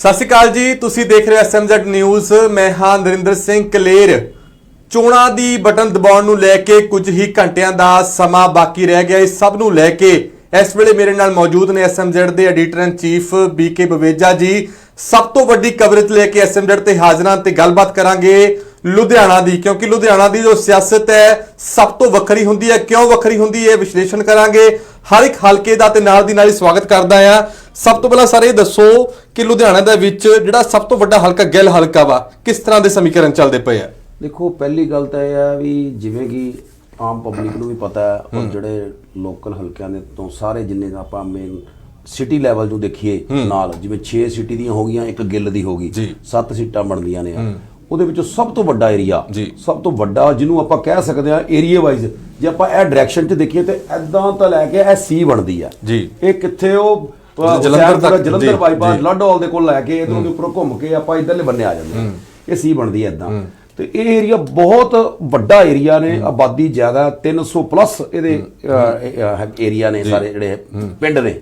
ਸਤਿ ਸ਼੍ਰੀ ਅਕਾਲ ਜੀ, ਤੁਸੀਂ ਦੇਖ ਰਹੇ ਹੋ ਐਸਐਮਜ਼ੈਡ ਨਿਊਜ਼ ਮੈਂ ਹਾਂ ਨਰਿੰਦਰ ਸਿੰਘ ਕਲੇਰ। ਚੋਣਾਂ ਦੀ ਬਟਨ ਦਬਾਉਣ ਨੂੰ ਲੈ ਕੇ ਕੁਝ ਹੀ ਘੰਟਿਆਂ ਦਾ ਸਮਾਂ ਬਾਕੀ ਰਹਿ ਗਿਆ। ਇਸ ਸਭ ਨੂੰ ਲੈ ਕੇ ਇਸ ਵੇਲੇ ਮੇਰੇ ਨਾਲ ਮੌਜੂਦ ਨੇ ਐਸਐਮਜ਼ੈਡ ਦੇ editor in chief BK Baweja ji. ਸਭ ਤੋਂ ਵੱਡੀ ਕਵਰੇਜ ਲੈ ਕੇ ਐਸਐਮਜ਼ੈਡ ਤੇ ਹਾਜ਼ਰਾਂ ਤੇ ਗੱਲਬਾਤ ਕਰਾਂਗੇ ਲੁਧਿਆਣਾ ਦੀ, ਕਿਉਂਕਿ ਲੁਧਿਆਣਾ ਦੀ ਜੋ ਸਿਆਸਤ ਹੈ ਸਭ ਤੋਂ ਵੱਖਰੀ ਹੁੰਦੀ ਹੈ। ਕਿਉਂ ਵੱਖਰੀ ਹੁੰਦੀ ਹੈ ਵਿਸ਼ਲੇਸ਼ਣ ਕਰਾਂਗੇ। ਹਰ ਇੱਕ ਹਲਕੇ ਦਾ ਤੇ ਨਾਲ ਦੀ ਨਾਲ ਹੀ ਸਵਾਗਤ ਕਰਦਾ ਆ ਸਭ ਤੋਂ ਪਹਿਲਾਂ ਸਾਰੇ ਇਹ ਦੱਸੋ ਕਿ ਲੁਧਿਆਣਾ ਦੇ ਵਿੱਚ ਜਿਹੜਾ ਸਭ ਤੋਂ ਵੱਡਾ ਹਲਕਾ ਗਿੱਲ ਹਲਕਾ ਵਾ ਕਿਸ ਤਰ੍ਹਾਂ ਦੇ ਸਮੀਕਰਨ ਚੱਲਦੇ ਪਏ ਆ? ਦੇਖੋ ਪਹਿਲੀ ਗੱਲ ਤਾਂ ਇਹ ਹੈ ਵੀ ਜਿਵੇਂ ਕਿ ਆਮ ਪਬਲਿਕ ਨੂੰ ਵੀ ਪਤਾ ਹੈ ਔਰ ਜਿਹੜੇ ਲੋਕਲ ਹਲਕਿਆਂ ਦੇ ਤੋਂ ਸਾਰੇ ਜਿੰਨੇ ਆਪਾਂ ਮੇਨ ਸਿਟੀ ਲੈਵਲ ਨੂੰ ਦੇਖੀਏ ਨਾਲ ਜਿਵੇਂ 6 ਸਿਟੀ ਦੀਆਂ ਹੋ ਗਈਆਂ ਇੱਕ ਗਿੱਲ ਦੀ ਹੋ ਗਈ। ਜੀ। 7 ਸੀਟਾਂ ਬਣਦੀਆਂ ਨੇ। ਉਹਦੇ ਵਿੱਚੋਂ ਸਭ ਤੋਂ ਵੱਡਾ ਏਰੀਆ ਜੀ। ਸਭ ਤੋਂ ਵੱਡਾ ਜਿਹਨੂੰ ਆਪਾਂ ਕਹਿ ਸਕਦੇ ਆ ਏਰੀਆ ਵਾਈਜ਼ ਜੇ ਆਪਾਂ ਇਹ ਡਾਇਰੈਕਸ਼ਨ 'ਚ ਦੇਖੀਏ ਤੇ ਐਦਾਂ ਤਾਂ ਲੈ ਕੇ ਇਹ ਸੀ ਬਣਦੀ ਆ। ਜੀ। ਇਹ ਕਿੱਥੇ ਉਹ ਜਲੰਧਰ ਤੱਕ, ਜਲੰਧਰ ਬਾਈਪਾਸ ਜੀ। ਲੱਡ ਹਾਲ ਦੇ ਕੋਲ ਲੈ ਕੇ ਇਧਰੋਂ ਦੇ ਉੱਪਰੋਂ ਘੁੰਮ ਕੇ ਆਪਾਂ ਇਧਰਲੇ ਬੰਨੇ ਆ ਜਾਂਦੇ ਇਹ ਸੀ ਬਣਦੀ ਐ ਇਦਾਂ ਤੇ ਇਹ ਏਰੀਆ ਬਹੁਤ ਵੱਡਾ ਏਰੀਆ ਨੇ ਆਬਾਦੀ ਜ਼ਿਆਦਾ 300 ਪਲੱਸ ਇਹਦੇ ਏਰੀਆ ਨੇ ਸਾਰੇ ਜਿਹੜੇ ਪਿੰਡ ਨੇ।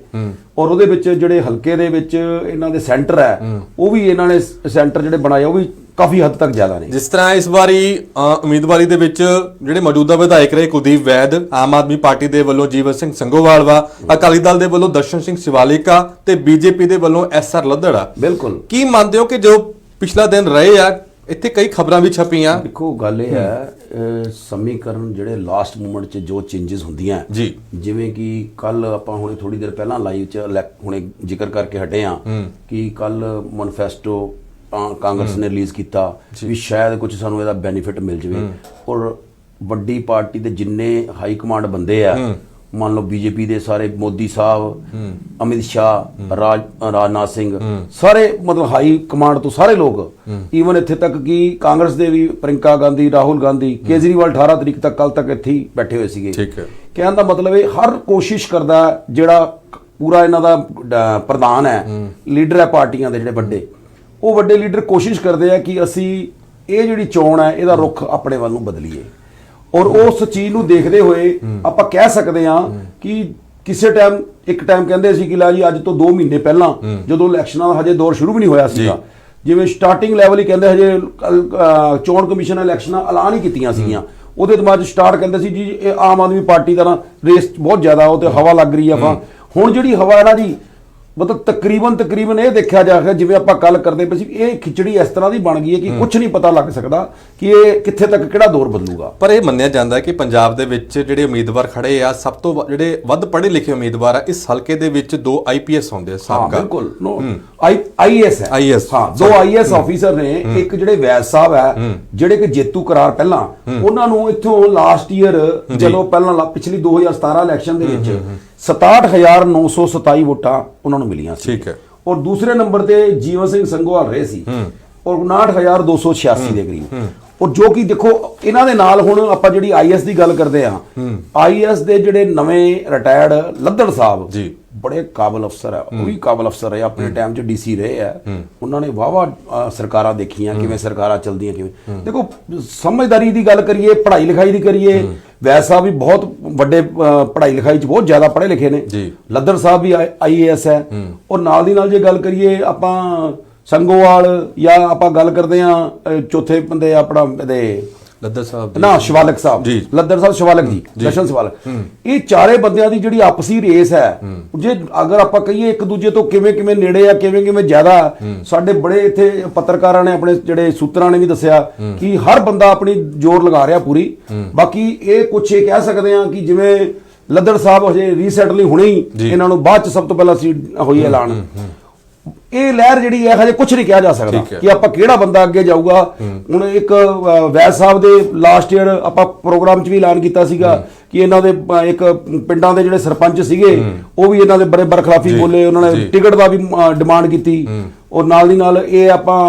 ਔਰ ਉਹਦੇ ਵਿੱਚ ਜਿਹੜੇ ਹਲਕੇ ਦੇ ਵਿੱਚ ਇਹਨਾਂ ਦੇ ਸੈਂਟਰ ਹੈ ਉਹ ਵੀ ਇਹਨਾਂ ਨੇ ਸੈਂਟਰ ਜਿਹੜੇ ਬਣਾਏ ਉਹ ਵੀ ਕਾਫੀ ਹੱਦ ਤੱਕ ਜ਼ਿਆਦਾ ਨੇ। ਜਿਸ ਤਰ੍ਹਾਂ ਇਸ ਵਾਰੀ ਉਮੀਦਵਾਰੀ ਦੇ ਵਿੱਚ ਜਿਹੜੇ ਮੌਜੂਦਾ ਵਿਧਾਇਕ ਰਹੇ ਕੁਲਦੀਪ ਵੈਦ ਆਮ ਆਦਮੀ ਪਾਰਟੀ ਦੇ ਵੱਲੋਂ ਜੀਵਨ ਸਿੰਘ ਸੰਗੋਵਾਲ ਵਾ ਅਕਾਲੀ ਦਲ ਦੇ ਵੱਲੋਂ ਦਰਸ਼ਨ ਸਿੰਘ ਸ਼ਿਵਾਲਿਕਾ ਤੇ ਬੀਜੇਪੀ ਦੇ ਵੱਲੋਂ ਐਸ ਆਰ ਲੱਦੜਾ। ਬਿਲਕੁਲ। ਕੀ ਮੰਨਦੇ ਹੋ ਕਿ ਜੋ ਪਿਛਲਾ ਦਿਨ ਰਹੇ ਆ ਇੱਥੇ ਕਈ ਖਬਰਾਂ ਵੀ ਛਪੀਆਂ? ਦੇਖੋ ਗੱਲ ਇਹ ਹੈ ਸਮੀਕਰਨ ਜਿਹੜੇ ਲਾਸਟ ਮੂਮੈਂਟ 'ਚ ਜੋ ਚੇਂਜਸ ਹੁੰਦੀਆਂ। ਜੀ। ਜਿਵੇਂ ਕਿ ਕੱਲ ਆਪਾਂ ਹੁਣੇ ਥੋੜੀ ਦੇਰ ਪਹਿਲਾਂ ਲਾਈਵ 'ਚ ਹੁਣੇ ਜ਼ਿਕਰ ਕਰਕੇ ਹਟੇ ਆ ਕਿ ਕੱਲ ਮੈਨੀਫੈਸਟੋ ਕਾਂਗਰਸ ਨੇ ਰਿਲੀਜ਼ ਕੀਤਾ ਵੀ ਸ਼ਾਇਦ ਕੁਝ ਸਾਨੂੰ ਇਹਦਾ ਬੈਨੀਫਿਟ ਮਿਲ ਜਵੇ। ਔਰ ਵੱਡੀ ਪਾਰਟੀ ਦੇ ਜਿੰਨੇ ਹਾਈ ਕਮਾਂਡ ਬੰਦੇ ਆ ਮੰਨ ਲਓ ਬੀਜੇਪੀ ਦੇ ਸਾਰੇ ਮੋਦੀ ਸਾਹਿਬ ਅਮਿਤ ਸ਼ਾਹ ਰਾਜ ਰਾਜਨਾਥ ਸਿੰਘ ਸਾਰੇ ਮਤਲਬ ਹਾਈ ਕਮਾਂਡ ਤੋਂ ਸਾਰੇ ਲੋਕ ਈਵਨ ਇੱਥੇ ਤੱਕ ਕਿ ਕਾਂਗਰਸ ਦੇ ਵੀ ਪ੍ਰਿੰਕਾ ਗਾਂਧੀ ਰਾਹੁਲ ਗਾਂਧੀ ਕੇਜਰੀਵਾਲ 18 ਤਰੀਕ ਤੱਕ ਕੱਲ ਤੱਕ ਇੱਥੇ ਹੀ ਬੈਠੇ ਹੋਏ ਸੀਗੇ। ਠੀਕ ਹੈ। ਕਹਿਣ ਦਾ ਮਤਲਬ ਇਹ ਹਰ ਕੋਸ਼ਿਸ਼ ਕਰਦਾ ਜਿਹੜਾ ਪੂਰਾ ਇਹਨਾਂ ਦਾ ਪ੍ਰਧਾਨ ਹੈ ਲੀਡਰ ਹੈ ਪਾਰਟੀਆਂ ਦੇ ਜਿਹੜੇ ਵੱਡੇ। ਉਹ ਵੱਡੇ ਲੀਡਰ ਕੋਸ਼ਿਸ਼ ਕਰਦੇ ਆ ਕਿ ਅਸੀਂ ਇਹ ਜਿਹੜੀ ਚੋਣ ਹੈ ਇਹਦਾ ਰੁਖ ਆਪਣੇ ਵੱਲ ਨੂੰ ਬਦਲੀਏ। ਔਰ ਉਸ ਚੀਜ਼ ਨੂੰ ਦੇਖਦੇ ਹੋਏ ਆਪਾਂ ਕਹਿ ਸਕਦੇ ਹਾਂ ਕਿ ਕਿਸੇ ਟਾਈਮ ਇੱਕ ਟਾਈਮ ਕਹਿੰਦੇ ਸੀ ਕਿ ਲਾ ਜੀ ਅੱਜ ਤੋਂ 2 ਮਹੀਨੇ ਪਹਿਲਾਂ ਜਦੋਂ ਇਲੈਕਸ਼ਨਾਂ ਦਾ ਹਜੇ ਦੌਰ ਸ਼ੁਰੂ ਵੀ ਨਹੀਂ ਹੋਇਆ ਸੀਗਾ ਜਿਵੇਂ ਸਟਾਰਟਿੰਗ ਲੈਵਲ ਹੀ ਕਹਿੰਦੇ ਹਜੇ ਚੋਣ ਕਮਿਸ਼ਨ ਇਲੈਕਸ਼ਨਾਂ ਐਲਾਨ ਹੀ ਕੀਤੀਆਂ ਸੀਗੀਆਂ। ਉਹਦੇ ਤੋਂ ਬਾਅਦ ਸਟਾਰਟ ਕਹਿੰਦੇ ਸੀ ਜੀ ਇਹ ਆਮ ਆਦਮੀ ਪਾਰਟੀ ਦਾ ਨਾ ਰੇਸ ਬਹੁਤ ਜ਼ਿਆਦਾ ਉਹ ਤੇ ਹਵਾ ਲੱਗ ਰਹੀ ਆ ਆਪਾਂ ਹੁਣ ਜਿਹੜੀ ਹਵਾ ਹੈ ਨਾ ਜੀ ਮਤਲਬ ਤਕਰੀਬਨ ਤਕਰੀਬਨ ਇਹ ਦੇਖਿਆ ਜਾ ਰਿਹਾ ਜਿਵੇਂ ਆਪਾਂ ਕੱਲ ਕਰਦੇ ਪਏ ਸੀ ਇਹ ਖਿਚੜੀ ਇਸ ਤਰ੍ਹਾਂ ਦੀ ਬਣ ਗਈ ਹੈ ਕਿ ਕੁਝ ਨਹੀਂ ਪਤਾ ਲੱਗ ਸਕਦਾ ਕਿ ਇਹ ਕਿੱਥੇ ਤੱਕ ਕਿਹੜਾ ਦੌਰ ਬਦਲੂਗਾ ਪਰ ਇਹ ਮੰਨਿਆ ਜਾਂਦਾ ਹੈ ਕਿ ਪੰਜਾਬ ਦੇ ਵਿੱਚ ਜਿਹੜੇ ਉਮੀਦਵਾਰ ਖੜੇ ਆ ਸਭ ਤੋਂ ਜਿਹੜੇ ਵੱਧ ਪੜ੍ਹੇ ਲਿਖੇ ਉਮੀਦਵਾਰ ਆ ਇਸ ਹਲਕੇ ਦੇ ਵਿੱਚ ਦੋ ਆਈਪੀਐਸ ਹੁੰਦੇ ਆ ਹਾਂ ਸਾਬਕਾ। ਬਿਲਕੁਲ ਨੋ ਆਈਐਸ ਹੈ। IAS ਹਾਂ ਦੋ ਆਈਐਸ ਆਫੀਸਰ ਨੇ ਇੱਕ ਜਿਹੜੇ ਵੈਦ ਸਾਹਿਬ ਹੈ ਜਿਹੜੇ ਕਿ ਜੇਤੂ ਕਰਾਰ ਪਹਿਲਾਂ ਉਹਨਾਂ ਨੂੰ ਇੱਥੋਂ ਲਾਸਟ ਈਅਰ ਜਦੋਂ ਪਹਿਲਾਂ ਪਿਛਲੀ 2017 ਇਲੈਕਸ਼ਨ ਦੇ ਵਿੱਚ 67927 ਵੋਟਾਂ ਉਹਨਾਂ ਨੂੰ ਮਿਲੀਆਂ ਸੀ। ਠੀਕ ਹੈ। ਔਰ ਦੂਸਰੇ ਨੰਬਰ ਤੇ ਜੀਵਨ ਸਿੰਘ ਸੰਘਵਾਲ ਰਹੇ ਸੀ। ਔਰ 59286 ਦੇ ਕਰੀਬ। ਔਰ ਜੋ ਕਿ ਦੇਖੋ ਇਹਨਾਂ ਦੇ ਨਾਲ ਹੁਣ ਆਪਾਂ ਜਿਹੜੀ ਆਈਐਸ ਦੀ ਗੱਲ ਕਰਦੇ ਆ ਆਈਐਸ ਦੇ ਜਿਹੜੇ ਨਵੇਂ ਰਿਟਾਇਰਡ ਲੱਦੜ ਸਾਹਿਬ ਜੀ। ਬੜੇ ਕਾਬਲ ਅਫਸਰ ਹੈ ਉਹ ਵੀ ਕਾਬਲ ਅਫਸਰ ਰਹੇ ਆਪਣੇ ਟਾਈਮ 'ਚ ਡੀਸੀ ਰਹੇ ਆ। ਉਹਨਾਂ ਨੇ ਵਾਵਾ ਸਰਕਾਰਾਂ ਦੇਖੀਆਂ ਕਿਵੇਂ ਸਰਕਾਰਾਂ ਚਲਦੀਆਂ ਕਿਵੇਂ। ਦੇਖੋ ਸਮਝਦਾਰੀ ਦੀ ਗੱਲ ਕਰੀਏ ਪੜ੍ਹਾਈ ਲਿਖਾਈ ਦੀ ਕਰੀਏ ਵੈਸਾ ਵੀ ਬਹੁਤ ਵੱਡੇ ਪੜ੍ਹਾਈ ਲਿਖਾਈ 'ਚ ਬਹੁਤ ਜ਼ਿਆਦਾ ਪੜ੍ਹੇ ਲਿਖੇ ਨੇ। ਲੱਦਰ ਸਾਹਿਬ ਵੀ ਆਈਏਐਸ ਹੈ। ਔਰ ਨਾਲ ਦੀ ਨਾਲ ਜੇ ਗੱਲ ਕਰੀਏ ਆਪਾਂ ਸੰਗੋਵਾਲ ਜਾਂ ਆਪਾਂ ਗੱਲ ਕਰਦੇ ਆ ਚੌਥੇ ਬੰਦੇ ਆਪਣਾ ਇਹਦੇ ਲੱਦਰ ਸਾਹਿਬ ਨਾ ਸ਼ਿਵਾਲਕ ਸਾਹਿਬ। ਜੀ। ਲੱਦਰ ਸਾਹਿਬ ਸ਼ਿਵਾਲਕ ਜੀ ਦਰਸ਼ਨ ਸ਼ਿਵਾਲਕ। ਇਹ ਚਾਰੇ ਬੰਦਿਆਂ ਦੀ ਜਿਹੜੀ ਆਪਸੀ ਰੇਸ ਹੈ ਜੇ ਅਗਰ ਆਪਾਂ ਕਹੀਏ ਇੱਕ ਦੂਜੇ ਤੋਂ ਕਿਵੇਂ ਕਿਵੇਂ ਨੇੜੇ ਆ ਕਿਵੇਂ ਕਿਵੇਂ ਜ਼ਿਆਦਾ ਸਾਡੇ ਬੜੇ ਇੱਥੇ ਪੱਤਰਕਾਰਾਂ ਨੇ ਆਪਣੇ ਜਿਹੜੇ ਸੂਤਰਾਂ ਨੇ ਵੀ ਦੱਸਿਆ ਕਿ ਹਰ ਬੰਦਾ ਆਪਣੀ ਜ਼ੋਰ ਲਗਾ ਰਿਹਾ ਪੂਰੀ। ਬਾਕੀ ਇਹ ਕੁਛ ਇਹ ਕਹਿ ਸਕਦੇ ਆ ਕਿ ਜਿਵੇਂ ਲੱਦੜ ਸਾਹਿਬ ਹਜੇ ਰੀਸੈਂਟਲੀ ਹੁਣੇ ਹੀ ਇਹਨਾਂ ਨੂੰ ਬਾਅਦ ਚ ਸਭ ਤੋਂ ਪਹਿਲਾਂ ਸੀ ਹੋਈ ਐਲਾਨ। ਇਹ ਲਹਿਰ ਜਿਹੜੀ ਹੈ ਹਜੇ ਕੁਝ ਨਹੀਂ ਕਿਹਾ ਜਾ ਸਕਦਾ। ਕਿ ਆਪਾਂ ਕਿਹੜਾ ਬੰਦਾ ਅੱਗੇ ਜਾਊਗਾ। ਹੁਣ ਇੱਕ ਵੈਦ ਸਾਹਿਬ ਦੇ ਲਾਸਟ ਈਅਰ ਆਪਾਂ ਪ੍ਰੋਗਰਾਮ 'ਚ ਵੀ ਐਲਾਨ ਕੀਤਾ ਸੀਗਾ ਕਿ ਇਹਨਾਂ ਦੇ ਇੱਕ ਪਿੰਡਾਂ ਦੇ ਜਿਹੜੇ ਸਰਪੰਚ ਸੀਗੇ ਉਹ ਵੀ ਇਹਨਾਂ ਦੇ ਬੜੇ ਬਰਖਲਾਫੀ ਬੋਲੇ ਉਹਨਾਂ। ਨੇ ਟਿਕਟ ਦਾ ਵੀ ਡਿਮਾਂਡ ਕੀਤੀ। ਔਰ ਨਾਲ ਦੀ ਨਾਲ ਇਹ ਆਪਾਂ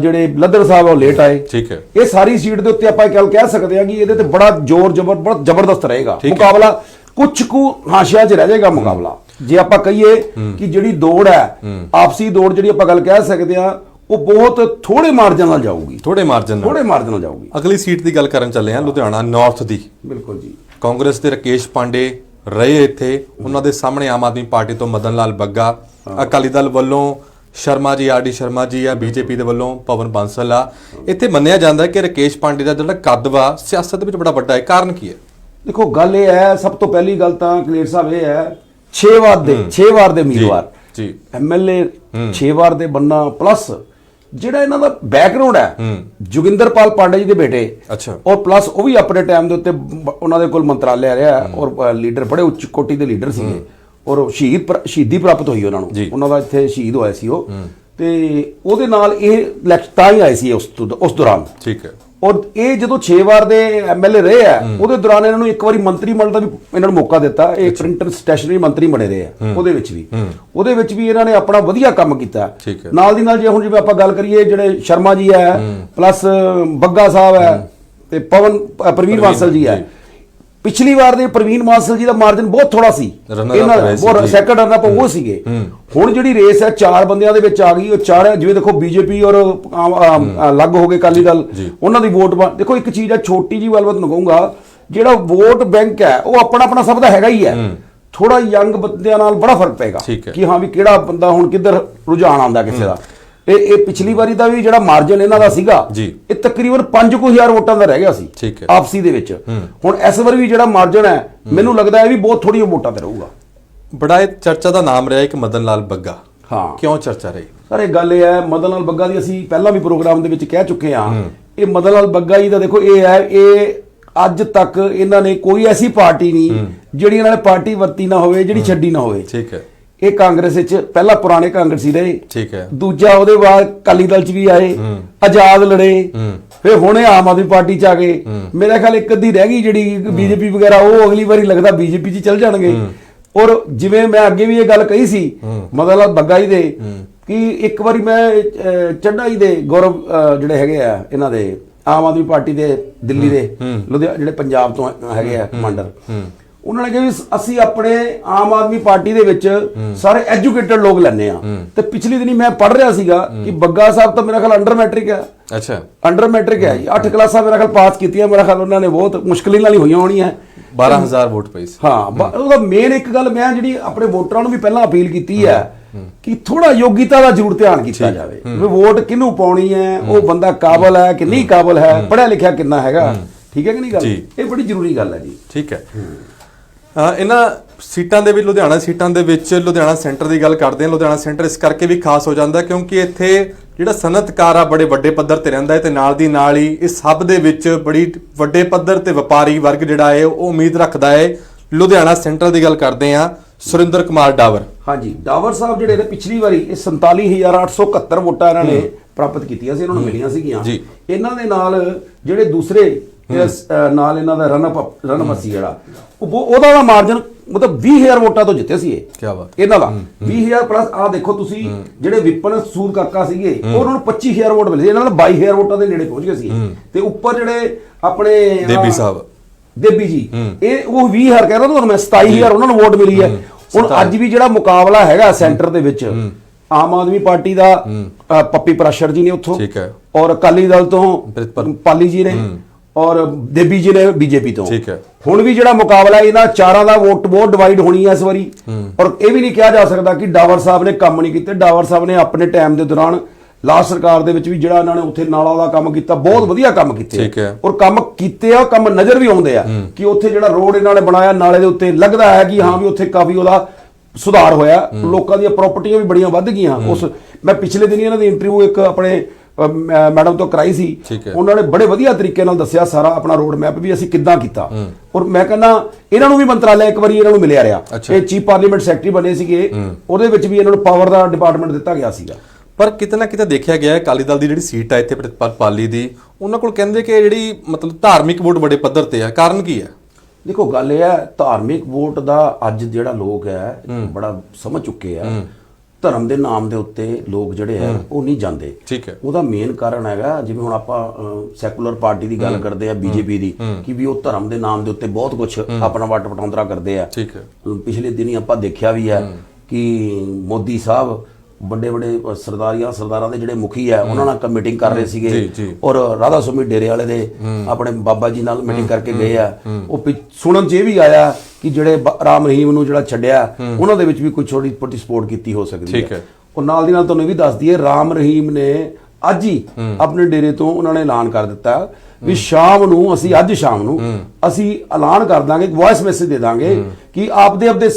ਜਿਹੜੇ ਲੱਦਰ ਸਾਹਿਬ ਉਹ ਲੇਟ ਆਏ। ਠੀਕ ਹੈ। ਇਹ ਸਾਰੀ ਸੀਟ ਦੇ ਉੱਤੇ ਆਪਾਂ ਇਹ ਗੱਲ ਕਹਿ ਸਕਦੇ ਹਾਂ ਕਿ ਇਹਦੇ ਤੇ ਬੜਾ ਜ਼ੋਰ ਜ਼ਬਰ ਬੜਾ ਜ਼ਬਰਦਸਤ ਰਹੇਗਾ। ਮੁਕਾਬਲਾ ਕੁਝ ਕੁ ਹਾਸ਼ਿਆ 'ਚ ਰਹਿ ਜਾਏਗਾ ਮੁਕਾਬਲਾ। ਜੇ ਆਪਾਂ ਕਹੀਏ ਕਿ ਜਿਹੜੀ ਦੌੜ ਹੈ ਆਪਸੀ ਦੌੜ ਜਿਹੜੀ ਆਪਾਂ ਗੱਲ ਕਹਿ ਸਕਦੇ ਆ ਉਹ ਬਹੁਤ ਥੋੜੇ ਮਾਰਜਨ ਨਾਲ ਜਾਊਗੀ। ਥੋੜੇ ਮਾਰਜਨ ਨਾਲ। ਥੋੜੇ ਮਾਰਜਨ ਨਾਲ ਜਾਊਗੀ। ਅਗਲੀ ਸੀਟ ਦੀ ਗੱਲ ਕਰਨ ਚੱਲੇ ਆ ਲੁਧਿਆਣਾ ਨਾਰਥ ਦੀ। ਬਿਲਕੁਲ ਜੀ। ਕਾਂਗਰਸ ਦੇ ਰਕੇਸ਼ ਪਾਂਡੇ ਰਹੇ ਇੱਥੇ। ਉਹਨਾਂ ਦੇ ਸਾਹਮਣੇ ਆਮ ਆਦਮੀ ਪਾਰਟੀ ਤੋਂ ਮਦਨ ਲਾਲ ਬੱਗਾ। ਅਕਾਲੀ ਦਲ ਵੱਲੋਂ ਸ਼ਰਮਾ ਜੀ ਆਰਡੀ ਸ਼ਰਮਾ ਜੀ ਆ ਬੀਜੇਪੀ ਦੇ ਵੱਲੋਂ ਪਵਨ ਬਾਂਸਲ ਆ। ਇੱਥੇ ਮੰਨਿਆ ਜਾਂਦਾ ਹੈ ਕਿ ਰਕੇਸ਼ ਪਾਂਡੇ ਦਾ ਜਿਹੜਾ ਕੱਦ ਵਾ ਸਿਆਸਤ ਵਿੱਚ ਬੜਾ ਵੱਡਾ ਹੈ। ਕਾਰਨ ਕੀ ਹੈ? ਦੇਖੋ ਗੱਲ ਇਹ ਹੈ ਸਭ ਤੋਂ ਪਹਿਲੀ ਗੱਲ ਤਾਂ ਕਲੀਅਰ ਸਾਹਿਬ ਇਹ ਹੈ 6 ਵਾਰ ਦੇ 6 ਵਾਰ ਦੇ ਉਮੀਦਵਾਰ। ਜੀ ਐਮਐਲਏ 6 ਵਾਰ ਦੇ ਬੰਨਾ ਪਲੱਸ ਜਿਹੜਾ ਇਹਨਾਂ ਦਾ ਬੈਕਗ੍ਰਾਉਂਡ ਹੈ ਜੋਗਿੰਦਰਪਾਲ ਪਾਂਡੇ ਜੀ ਦੇ ਬੇਟੇ। ਅੱਛਾ। ਔਰ ਪਲੱਸ ਉਹ ਵੀ ਆਪਣੇ ਟਾਈਮ ਦੇ ਉੱਤੇ ਉਹਨਾਂ ਦੇ ਕੋਲ ਮੰਤਰਾਲੇ ਰਿਹਾ ਔਰ ਲੀਡਰ ਬੜੇ ਉੱਚ ਕੋਟੀ ਦੇ ਲੀਡਰ ਸੀਗੇ। ਔਰ ਸ਼ਹੀਦ ਸ਼ਹੀਦੀ ਪ੍ਰਾਪਤ ਹੋਈ ਉਹਨਾਂ। ਨੂੰ। ਉਹਨਾਂ ਦਾ ਇੱਥੇ ਸ਼ਹੀਦ ਹੋਇਆ ਸੀ ਉਹ। ਤੇ ਉਹਦੇ ਨਾਲ ਇਹ ਇਲੈਕਸ਼ਨ ਤਾਂ ਹੀ ਆਏ ਸੀ ਉਸ ਉਸ ਦੌਰਾਨ। ਠੀਕ ਹੈ। ਔਰ ਇਹ ਜਦੋਂ 6 ਵਾਰ ਦੇ ਐਮਐਲਏ ਰਹੇ ਆ ਉਹਦੇ ਦੌਰਾਨ ਇਹਨਾਂ ਨੂੰ ਇੱਕ ਵਾਰੀ ਮੰਤਰੀ ਮੰਡਲ ਦਾ ਵੀ ਇਹਨਾਂ ਨੂੰ ਮੌਕਾ ਦਿੱਤਾ ਇਹ ਪ੍ਰਿੰਟਰ ਸਟੇਸ਼ਨਰੀ ਮੰਤਰੀ ਬਣੇ ਰਹੇ ਆ ਉਹਦੇ ਵਿੱਚ ਵੀ। ਉਹਦੇ ਵਿੱਚ ਵੀ ਇਹਨਾਂ ਨੇ ਆਪਣਾ ਵਧੀਆ ਕੰਮ ਕੀਤਾ। ਨਾਲ ਦੀ ਨਾਲ ਜੇ ਹੁਣ ਜਿਵੇਂ ਆਪਾਂ ਗੱਲ ਕਰੀਏ ਜਿਹੜੇ ਸ਼ਰਮਾ ਜੀ ਹੈ ਪਲੱਸ ਬੱਗਾ ਸਾਹਿਬ ਹੈ ਤੇ ਪਵਨ ਅ, ਪ੍ਰਵੀਨ ਬਾਂਸਲ ਜੀ ਜੀ। ਪਿਛਲੀ ਵਾਰ ਦੇ ਪ੍ਰਵੀਨ ਬਾਂਸਲ ਜੀ ਦਾ ਮਾਰਜਨ ਬਹੁਤ ਥੋੜਾ ਸੀ। ਇਹਨਾਂ ਬਹੁਤ। ਸੈਕੰਡ ਰਨ ਅਪ ਉਹ ਸੀਗੇ। ਹੁਣ ਜਿਹੜੀ ਰੇਸ ਹੈ ਚਾਰ ਬੰਦਿਆਂ ਦੇ ਵਿੱਚ ਆ ਗਈ ਉਹ ਚਾਰ ਜਿਵੇਂ ਦੇਖੋ ਬੀਜੇਪੀ ਔਰ ਅਲੱਗ ਹੋ ਗਏ ਅਕਾਲੀ ਦਲ। ਉਹਨਾਂ ਦੀ ਵੋਟ ਦੇਖੋ ਇੱਕ ਚੀਜ਼ ਹੈ ਛੋਟੀ ਜੀ ਗੱਲ ਮੈਂ ਤੁਹਾਨੂੰ ਕਹੂੰਗਾ ਜਿਹੜਾ ਵੋਟ ਬੈਂਕ ਹੈ ਉਹ ਆਪਣਾ ਆਪਣਾ ਸਭ ਦਾ ਹੈਗਾ ਹੀ ਹੈ। ਥੋੜਾ ਯੰਗ ਬੰਦਿਆਂ ਨਾਲ ਬੜਾ ਫ਼ਰਕ ਹੈ। ਕਿ ਹਾਂ ਵੀ ਕਿਹੜਾ ਬੰਦਾ ਹੁਣ ਕਿੱਧਰ ਰੁਝਾਨ ਆਉਂਦਾ ਕਿਸੇ ਦਾ। ਇਹ ਇਹ ਪਿਛਲੀ ਵਾਰੀ ਦਾ ਵੀ ਜਿਹੜਾ ਮਾਰਜਨ ਇਹਨਾਂ ਦਾ ਸੀਗਾ। ਇਹ ਤਕਰੀਬਨ 5000 ਵੋਟਾਂ ਦਾ ਰਹਿ ਗਿਆ ਸੀ। ਆਪਸੀ ਦੇ ਵਿੱਚ। ਹੁਣ ਇਸ ਵਾਰ ਵੀ ਜਿਹੜਾ ਮਾਰਜਨ ਹੈ ਮੈਨੂੰ ਲੱਗਦਾ ਹੈ ਵੀ ਬਹੁਤ ਥੋੜੀਆਂ ਵੋਟਾਂ ਤੇ ਰਹੂਗਾ। ਬੜਾ ਇਹ ਚਰਚਾ ਦਾ ਨਾਮ ਰਿਹਾ ਇੱਕ ਮਦਨ ਲਾਲ ਬੱਗਾ। ਹਾਂ। ਕਿਉਂ ਚਰਚਾ ਰਹੀ? ਸਰ ਇਹ ਗੱਲ ਇਹ ਹੈ ਮਦਨ ਲਾਲ ਬੱਗਾ ਦੀ ਅਸੀਂ ਪਹਿਲਾਂ ਵੀ ਪ੍ਰੋਗਰਾਮ ਦੇ ਵਿੱਚ ਕਹਿ ਚੁੱਕੇ ਹਾਂ। ਇਹ ਮਦਨ ਲਾਲ ਬੱਗਾ ਜੀ ਦਾ ਦੇਖੋ ਇਹ ਹੈ ਇਹ ਅੱਜ ਤੱਕ ਇਹਨਾਂ ਨੇ ਕੋਈ ਐਸੀ ਪਾਰਟੀ ਨਹੀਂ ਜਿਹੜੀ ਇਹਨਾਂ ਨੇ ਪਾਰਟੀ ਵਰਤੀ ਨਾ ਹੋਵੇ ਜਿਹੜੀ ਛੱਡੀ ਨਾ ਹੋਵੇ। ਠੀਕ ਹੈ। ਇਹ ਕਾਂਗਰਸ ਵਿੱਚ ਪਹਿਲਾਂ ਪੁਰਾਣੇ ਕਾਂਗਰਸੀ ਰਹੇ। ਠੀਕ ਹੈ। ਦੂਜਾ ਉਹਦੇ ਬਾਅਦ ਕਾਲੀ ਦਲ ਚ ਵੀ ਆਏ ਆਜ਼ਾਦ ਲੜੇ। ਫਿਰ ਹੁਣ ਇਹ ਆਮ ਆਦਮੀ ਪਾਰਟੀ ਚ ਆ ਗਏ। ਮੇਰਾ ਖਿਆਲ ਇੱਕ ਅੱਧੀ ਰਹਿ ਗਈ ਜਿਹੜੀ ਬੀਜੇਪੀ ਵਗੈਰਾ ਉਹ ਅਗਲੀ ਵਾਰੀ ਲੱਗਦਾ ਬੀਜੇਪੀ ਚ ਚਲ ਜਾਣਗੇ। ਔਰ ਜਿਵੇਂ ਮੈਂ ਅੱਗੇ ਵੀ ਇਹ ਗੱਲ ਕਹੀ ਸੀ ਲਾਲ ਬੱਗਾ ਜੀ ਦੇ ਕਿ ਇੱਕ ਵਾਰੀ ਮੈਂ ਅਹ, ਚੱਡਾ ਜੀ ਦੇ ਗੌਰਵ ਜਿਹੜੇ ਹੈਗੇ ਆ ਇਹਨਾਂ ਦੇ ਆਮ ਆਦਮੀ ਪਾਰਟੀ ਦੇ ਦਿੱਲੀ ਦੇ ਲੁਧਿਆਣਾ ਜਿਹੜੇ ਪੰਜਾਬ ਤੋਂ ਹੈਗੇ ਆ ਕਮਾਂਡਰ। ਉਹਨਾਂ ਨੇ ਕਿਹਾ ਵੀ ਅਸੀਂ ਆਪਣੇ ਆਮ ਆਦਮੀ ਪਾਰਟੀ ਦੇ ਵਿੱਚ ਸਾਰੇ ਐਜੂਕੇਟਡ ਲੋਕ ਲੈਣੇ ਆ ਤੇ ਪਿਛਲੀ ਦਿਨੀ ਮੈਂ ਪੜ੍ਹ ਰਿਹਾ ਸੀਗਾ ਕਿ ਬੱਗਾ ਸਾਹਿਬ ਤਾਂ ਮੇਰਾ ਖਿਆਲ ਅੰਡਰ ਮੈਟ੍ਰਿਕ ਹੈ। ਅੱਛਾ। ਅੰਡਰ ਮੈਟ੍ਰਿਕ ਹੈ। ਜੀ 8 ਕਲਾਸਾਂ ਮੇਰਾ ਖਿਆਲ ਪਾਸ ਕੀਤੀਆਂ ਮੇਰਾ ਖਿਆਲ ਉਹਨਾਂ ਨੇ ਬਹੁਤ ਮੁਸ਼ਕਲ ਨਾਲ ਹੀ ਹੋਈਆਂ ਹੋਣੀਆਂ। 12000 ਵੋਟ ਪਈ ਸੀ। ਹਾਂ ਉਹਦਾ ਮੇਨ ਇੱਕ ਗੱਲ ਮੈਂ ਜਿਹੜੀ ਆਪਣੇ ਵੋਟਰਾਂ ਨੂੰ ਵੀ ਪਹਿਲਾਂ ਅਪੀਲ ਕੀਤੀ ਹੈ ਕਿ ਥੋੜਾ ਯੋਗਿਤਾ ਦਾ ਜ਼ਰੂਰ ਧਿਆਨ ਕੀਤਾ ਜਾਵੇ। ਵੀ ਵੋਟ ਕਿਹਨੂੰ ਪਾਉਣੀ ਹੈ ਉਹ ਬੰਦਾ ਕਾਬਲ ਹੈ ਕਿ ਨਹੀਂ ਕਾਬਲ ਹੈ ਪੜ੍ਹਿਆ ਲਿਖਿਆ ਕਿੰਨਾ ਹੈਗਾ। ਠੀਕ ਹੈ ਕਿ ਨਹੀਂ ਗੱਲ। ਇਹ ਬੜੀ ਜ਼ਰੂਰੀ ਗੱਲ ਹੈ ਜੀ। ਠੀਕ ਹੈ। ਇਹਨਾਂ ਸੀਟਾਂ ਦੇ ਵਿੱਚ ਲੁਧਿਆਣਾ ਸੀਟਾਂ ਦੇ ਵਿੱਚ ਲੁਧਿਆਣਾ ਸੈਂਟਰ ਦੀ ਗੱਲ ਕਰਦੇ ਹਾਂ। ਲੁਧਿਆਣਾ ਸੈਂਟਰ ਇਸ ਕਰਕੇ ਵੀ ਖਾਸ ਹੋ ਜਾਂਦਾ ਕਿਉਂਕਿ ਇੱਥੇ ਜਿਹੜਾ ਸਨਅਤਕਾਰ ਆ ਬੜੇ ਵੱਡੇ ਪੱਧਰ ਤੇ ਰਹਿੰਦਾ ਹੈ ਤੇ ਨਾਲ ਦੀ ਨਾਲ ਹੀ ਇਸ ਹੱਬ ਦੇ ਵਿੱਚ ਬੜੀ ਵੱਡੇ ਪੱਧਰ ਤੇ ਵਪਾਰੀ ਵਰਗ ਜਿਹੜਾ ਹੈ ਉਹ ਉਮੀਦ ਰੱਖਦਾ ਹੈ। ਲੁਧਿਆਣਾ ਸੈਂਟਰ ਦੀ ਗੱਲ ਕਰਦੇ ਹਾਂ ਸੁਰਿੰਦਰ ਕੁਮਾਰ ਡਾਵਰ। ਹਾਂਜੀ ਡਾਵਰ ਸਾਹਿਬ ਜਿਹੜੇ ਨੇ ਪਿਛਲੀ ਵਾਰੀ ਇਹ 47871 ਵੋਟਾਂ ਇਹਨਾਂ ਨੇ ਪ੍ਰਾਪਤ ਕੀਤੀਆਂ ਸੀ ਇਹਨਾਂ ਨੂੰ ਮਿਲੀਆਂ ਸੀਗੀਆਂ। ਇਹਨਾਂ ਦੇ ਨਾਲ ਜਿਹੜੇ ਦੂਸਰੇ ਇਸ, ਅ, ਨਾਲ ਇਹਨਾਂ ਦਾ ਰਨ ਅਪ ਰਨ ਅਪ ਸੀ ਜਿਹੜਾ। ਉਹ ਉਹਦਾ ਦਾ ਮਾਰਜਨ ਮਤਲਬ 20000 ਵੋਟਾਂ ਤੋਂ ਜਿੱਤੇ ਸੀ ਇਹ। ਕਿਆ ਬਾਤ। ਇਹਨਾਂ ਦਾ। 20000 ਪਲੱਸ ਆ ਦੇਖੋ ਤੁਸੀਂ ਜਿਹੜੇ ਵਿਪਨ ਸੂਦ ਕਾਕਾ ਸੀਗੇ ਉਹਨਾਂ ਨੂੰ 25000 ਵੋਟ ਮਿਲੇ ਇਹਨਾਂ ਨਾਲ 22000 ਵੋਟਾਂ ਦੇ ਨੇੜੇ ਪਹੁੰਚ ਗਏ ਸੀ। ਤੇ ਉੱਪਰ ਜਿਹੜੇ ਆਪਣੇ ਦੇਬੀ ਸਾਹਿਬ। ਦੇਬੀ ਜੀ ਇਹ ਉਹ 20000 ਕਹਿ ਰਿਹਾ ਤੁਹਾਨੂੰ ਮੈਂ 27000 ਉਹਨਾਂ ਨੂੰ ਵੋਟ ਮਿਲੀ ਹੈ। ਹੁਣ ਅੱਜ ਵੀ ਜਿਹੜਾ ਮੁਕਾਬਲਾ ਹੈਗਾ ਸੈਂਟਰ ਦੇ ਵਿੱਚ ਆਮ ਆਦਮੀ ਪਾਰਟੀ ਦਾ ਪੱਪੀ ਪ੍ਰੈਸ਼ਰ ਜੀ ਨੇ ਉੱਥੋਂ। ਠੀਕ ਹੈ। ਔਰ ਅਕਾਲੀ ਦਲ ਤੋਂ। ਪਾਲੀ ਜੀ ਨੇ। ਔਰ ਦੇਬੀ ਜੀ ਨੇ ਬੀਜੇਪੀ ਤੋਂ। ਠੀਕ ਹੈ। ਹੁਣ ਵੀ ਜਿਹੜਾ ਮੁਕਾਬਲਾ ਹੈ, ਇਹਨਾਂ ਚਾਰਾਂ ਦਾ ਵੋਟ ਬਹੁਤ ਡਿਵਾਈਡ ਹੋਣੀ ਹੈ ਇਸ ਵਾਰੀ। ਔਰ ਇਹ ਵੀ ਨਹੀਂ ਕਿਹਾ ਜਾ ਸਕਦਾ ਕਿ ਡਾਵਰ ਸਾਹਿਬ ਨੇ ਕੰਮ ਨਹੀਂ ਕੀਤੇ। ਡਾਵਰ ਸਾਹਿਬ ਨੇ ਆਪਣੇ ਟਾਈਮ ਦੇ ਦੌਰਾਨ ਲਾਸਟ ਸਰਕਾਰ ਦੇ ਵਿੱਚ ਵੀ ਜਿਹੜਾ ਇਹਨਾਂ ਨੇ ਉੱਥੇ ਨਾਲਾ ਦਾ ਕੰਮ ਕੀਤਾ ਬਹੁਤ ਵਧੀਆ ਕੰਮ ਕੀਤੇ ਠੀਕ ਹੈ। ਔਰ ਕੰਮ ਕੀਤੇ ਆ ਕੰਮ ਨਜ਼ਰ ਵੀ ਆਉਂਦੇ ਆ ਕਿ ਉੱਥੇ ਜਿਹੜਾ ਰੋਡ ਇਹਨਾਂ ਨੇ ਬਣਾਇਆ ਨਾਲੇ ਦੇ ਉੱਤੇ ਲੱਗਦਾ ਹੈ ਕਿ ਹਾਂ ਵੀ ਉੱਥੇ ਕਾਫੀ ਉਹਦਾ ਸੁਧਾਰ ਹੋਇਆ। ਲੋਕਾਂ ਦੀਆਂ ਪ੍ਰਾਪਰਟੀਆਂ ਵੀ ਬੜੀਆਂ ਵੱਧ ਗਈਆਂ। ਉਸ ਮੈਂ ਪਿਛਲੇ ਦਿਨੀ ਇਹਨਾਂ ਦੀ ਇੰਟਰਵਿਊ ਇੱਕ ਆਪਣੇ ਮੈਡਮ ਤੋਂ ਕਰਾਈ ਸੀ। ਉਹਨਾਂ ਨੇ ਬੜੇ ਵਧੀਆ ਤਰੀਕੇ ਨਾਲ ਦੱਸਿਆ ਸਾਰਾ ਆਪਣਾ ਰੋਡ ਮੈਪ ਵੀ ਅਸੀਂ ਕਿੱਦਾਂ ਕੀਤਾ। ਔਰ ਮੈਂ ਕਹਿੰਦਾ ਇਹਨਾਂ ਨੂੰ ਵੀ ਮੰਤਰਾਲੇ ਇੱਕ ਵਾਰੀ ਇਹਨਾਂ ਨੂੰ ਮਿਲਿਆ ਰਿਹਾ। ਇਹ ਚੀਫ ਪਾਰਲੀਮੈਂਟ ਸੈਕਟਰੀ ਬਣੇ ਸੀਗੇ। ਉਹਦੇ ਵਿੱਚ ਵੀ ਇਹਨਾਂ ਨੂੰ ਪਾਵਰ ਦਾ ਡਿਪਾਰਟਮੈਂਟ ਦਿੱਤਾ ਗਿਆ ਸੀਗਾ। ਪਰ ਕਿਤੇ ਨਾ ਕਿਤੇ ਦੇਖਿਆ ਗਿਆ ਹੈ ਅਕਾਲੀ ਦਲ ਦੀ ਜਿਹੜੀ ਸੀਟ ਹੈ ਇੱਥੇ ਪ੍ਰਿਤਪਾਲ ਪਾਲੀ ਦੀ ਉਹਨਾਂ ਕੋਲ ਕਹਿੰਦੇ ਕਿ ਜਿਹੜੀ ਮਤਲਬ ਧਾਰਮਿਕ ਵੋਟ ਬੜੇ ਪੱਧਰ ਤੇ ਆ ਕਾਰਨ ਕੀ ਹੈ? ਦੇਖੋ ਗੱਲ ਇਹ ਹੈ ਧਾਰਮਿਕ ਵੋਟ ਦਾ ਅੱਜ ਜਿਹੜਾ ਲੋਕ ਹੈ ਬੜਾ ਸਮਝ ਚੁੱਕੇ ਆ। ਧਰਮ ਦੇ ਨਾਮ ਦੇ ਉੱਤੇ ਲੋਕ ਜਿਹੜੇ ਆ ਉਹ ਨਹੀਂ ਜਾਂਦੇ। ਠੀਕ ਹੈ। ਉਹਦਾ ਮੇਨ ਕਾਰਨ ਹੈਗਾ ਜਿਵੇਂ ਹੁਣ ਆਪਾਂ ਸੈਕੂਲਰ ਪਾਰਟੀ ਦੀ ਗੱਲ ਕਰਦੇ ਆ ਬੀਜੇਪੀ ਦੀ ਕਿ ਵੀ ਉਹ ਧਰਮ ਦੇ ਨਾਮ ਦੇ ਉੱਤੇ ਬਹੁਤ ਕੁਝ ਆਪਣਾ ਵਟ ਵਟਾਂਦਰਾ ਕਰਦੇ ਆ। ਠੀਕ ਹੈ। ਪਿਛਲੇ ਦਿਨੀ ਆਪਾਂ ਦੇਖਿਆ ਵੀ ਹੈ ਕਿ ਮੋਦੀ ਸਾਹਿਬ ਵੱਡੇ ਵੱਡੇ ਸਰਦਾਰੀਆਂ ਸਰਦਾਰਾਂ ਦੇ ਜਿਹੜੇ ਮੁਖੀ ਆ ਉਹਨਾਂ ਨਾਲ ਮੀਟਿੰਗ ਕਰ ਰਹੇ ਜੀ, ਸੀਗੇ। ਜੀ। ਔਰ ਰਾਧਾ ਸੁਮੀ ਡੇਰੇ ਵਾਲੇ ਦੇ ਆਪਣੇ ਬਾਬਾ ਜੀ ਨਾਲ ਮੀਟਿੰਗ ਕਰਕੇ ਗਏ ਆ। ਉਹ ਸੁਣਨ ਚ ਇਹ ਵੀ ਆਇਆ ਕਿ ਜਿਹੜੇ ਰਾਮ ਰਹੀਮ ਨੂੰ ਜਿਹੜਾ ਛੱਡਿਆ ਉਹਨਾਂ ਦੇ ਵਿੱਚ ਵੀ ਕੋਈ ਛੋਟੀ ਛੋਟੀ ਸਪੋਰਟ ਕੀਤੀ ਹੋ ਸਕਦੀ ਠੀਕ ਹੈ। ਉਹ ਨਾਲ ਦੀ ਨਾਲ ਤੁਹਾਨੂੰ ਇਹ ਵੀ ਦੱਸ ਦਈਏ ਰਾਮ ਰਹੀਮ ਨੇ ਅੱਜ ਹੀ ਆਪਣੇ ਡੇਰੇ ਤੋਂ ਉਹਨਾਂ ਨੇ ਐਲਾਨ ਕਰ ਦਿੱਤਾ ਵੀ ਸ਼ਾਮ ਨੂੰ ਅਸੀਂ ਅੱਜ ਸ਼ਾਮ ਨੂੰ ਅਸੀਂ ਐਲਾਨ ਕਰ ਦਾਂਗੇ ਇੱਕ ਵੌਇਸ ਮੈਸੇਜ ਦੇ ਦਾਂਗੇ ਕਿ ਆਪਦੇ ਆਪਦੇ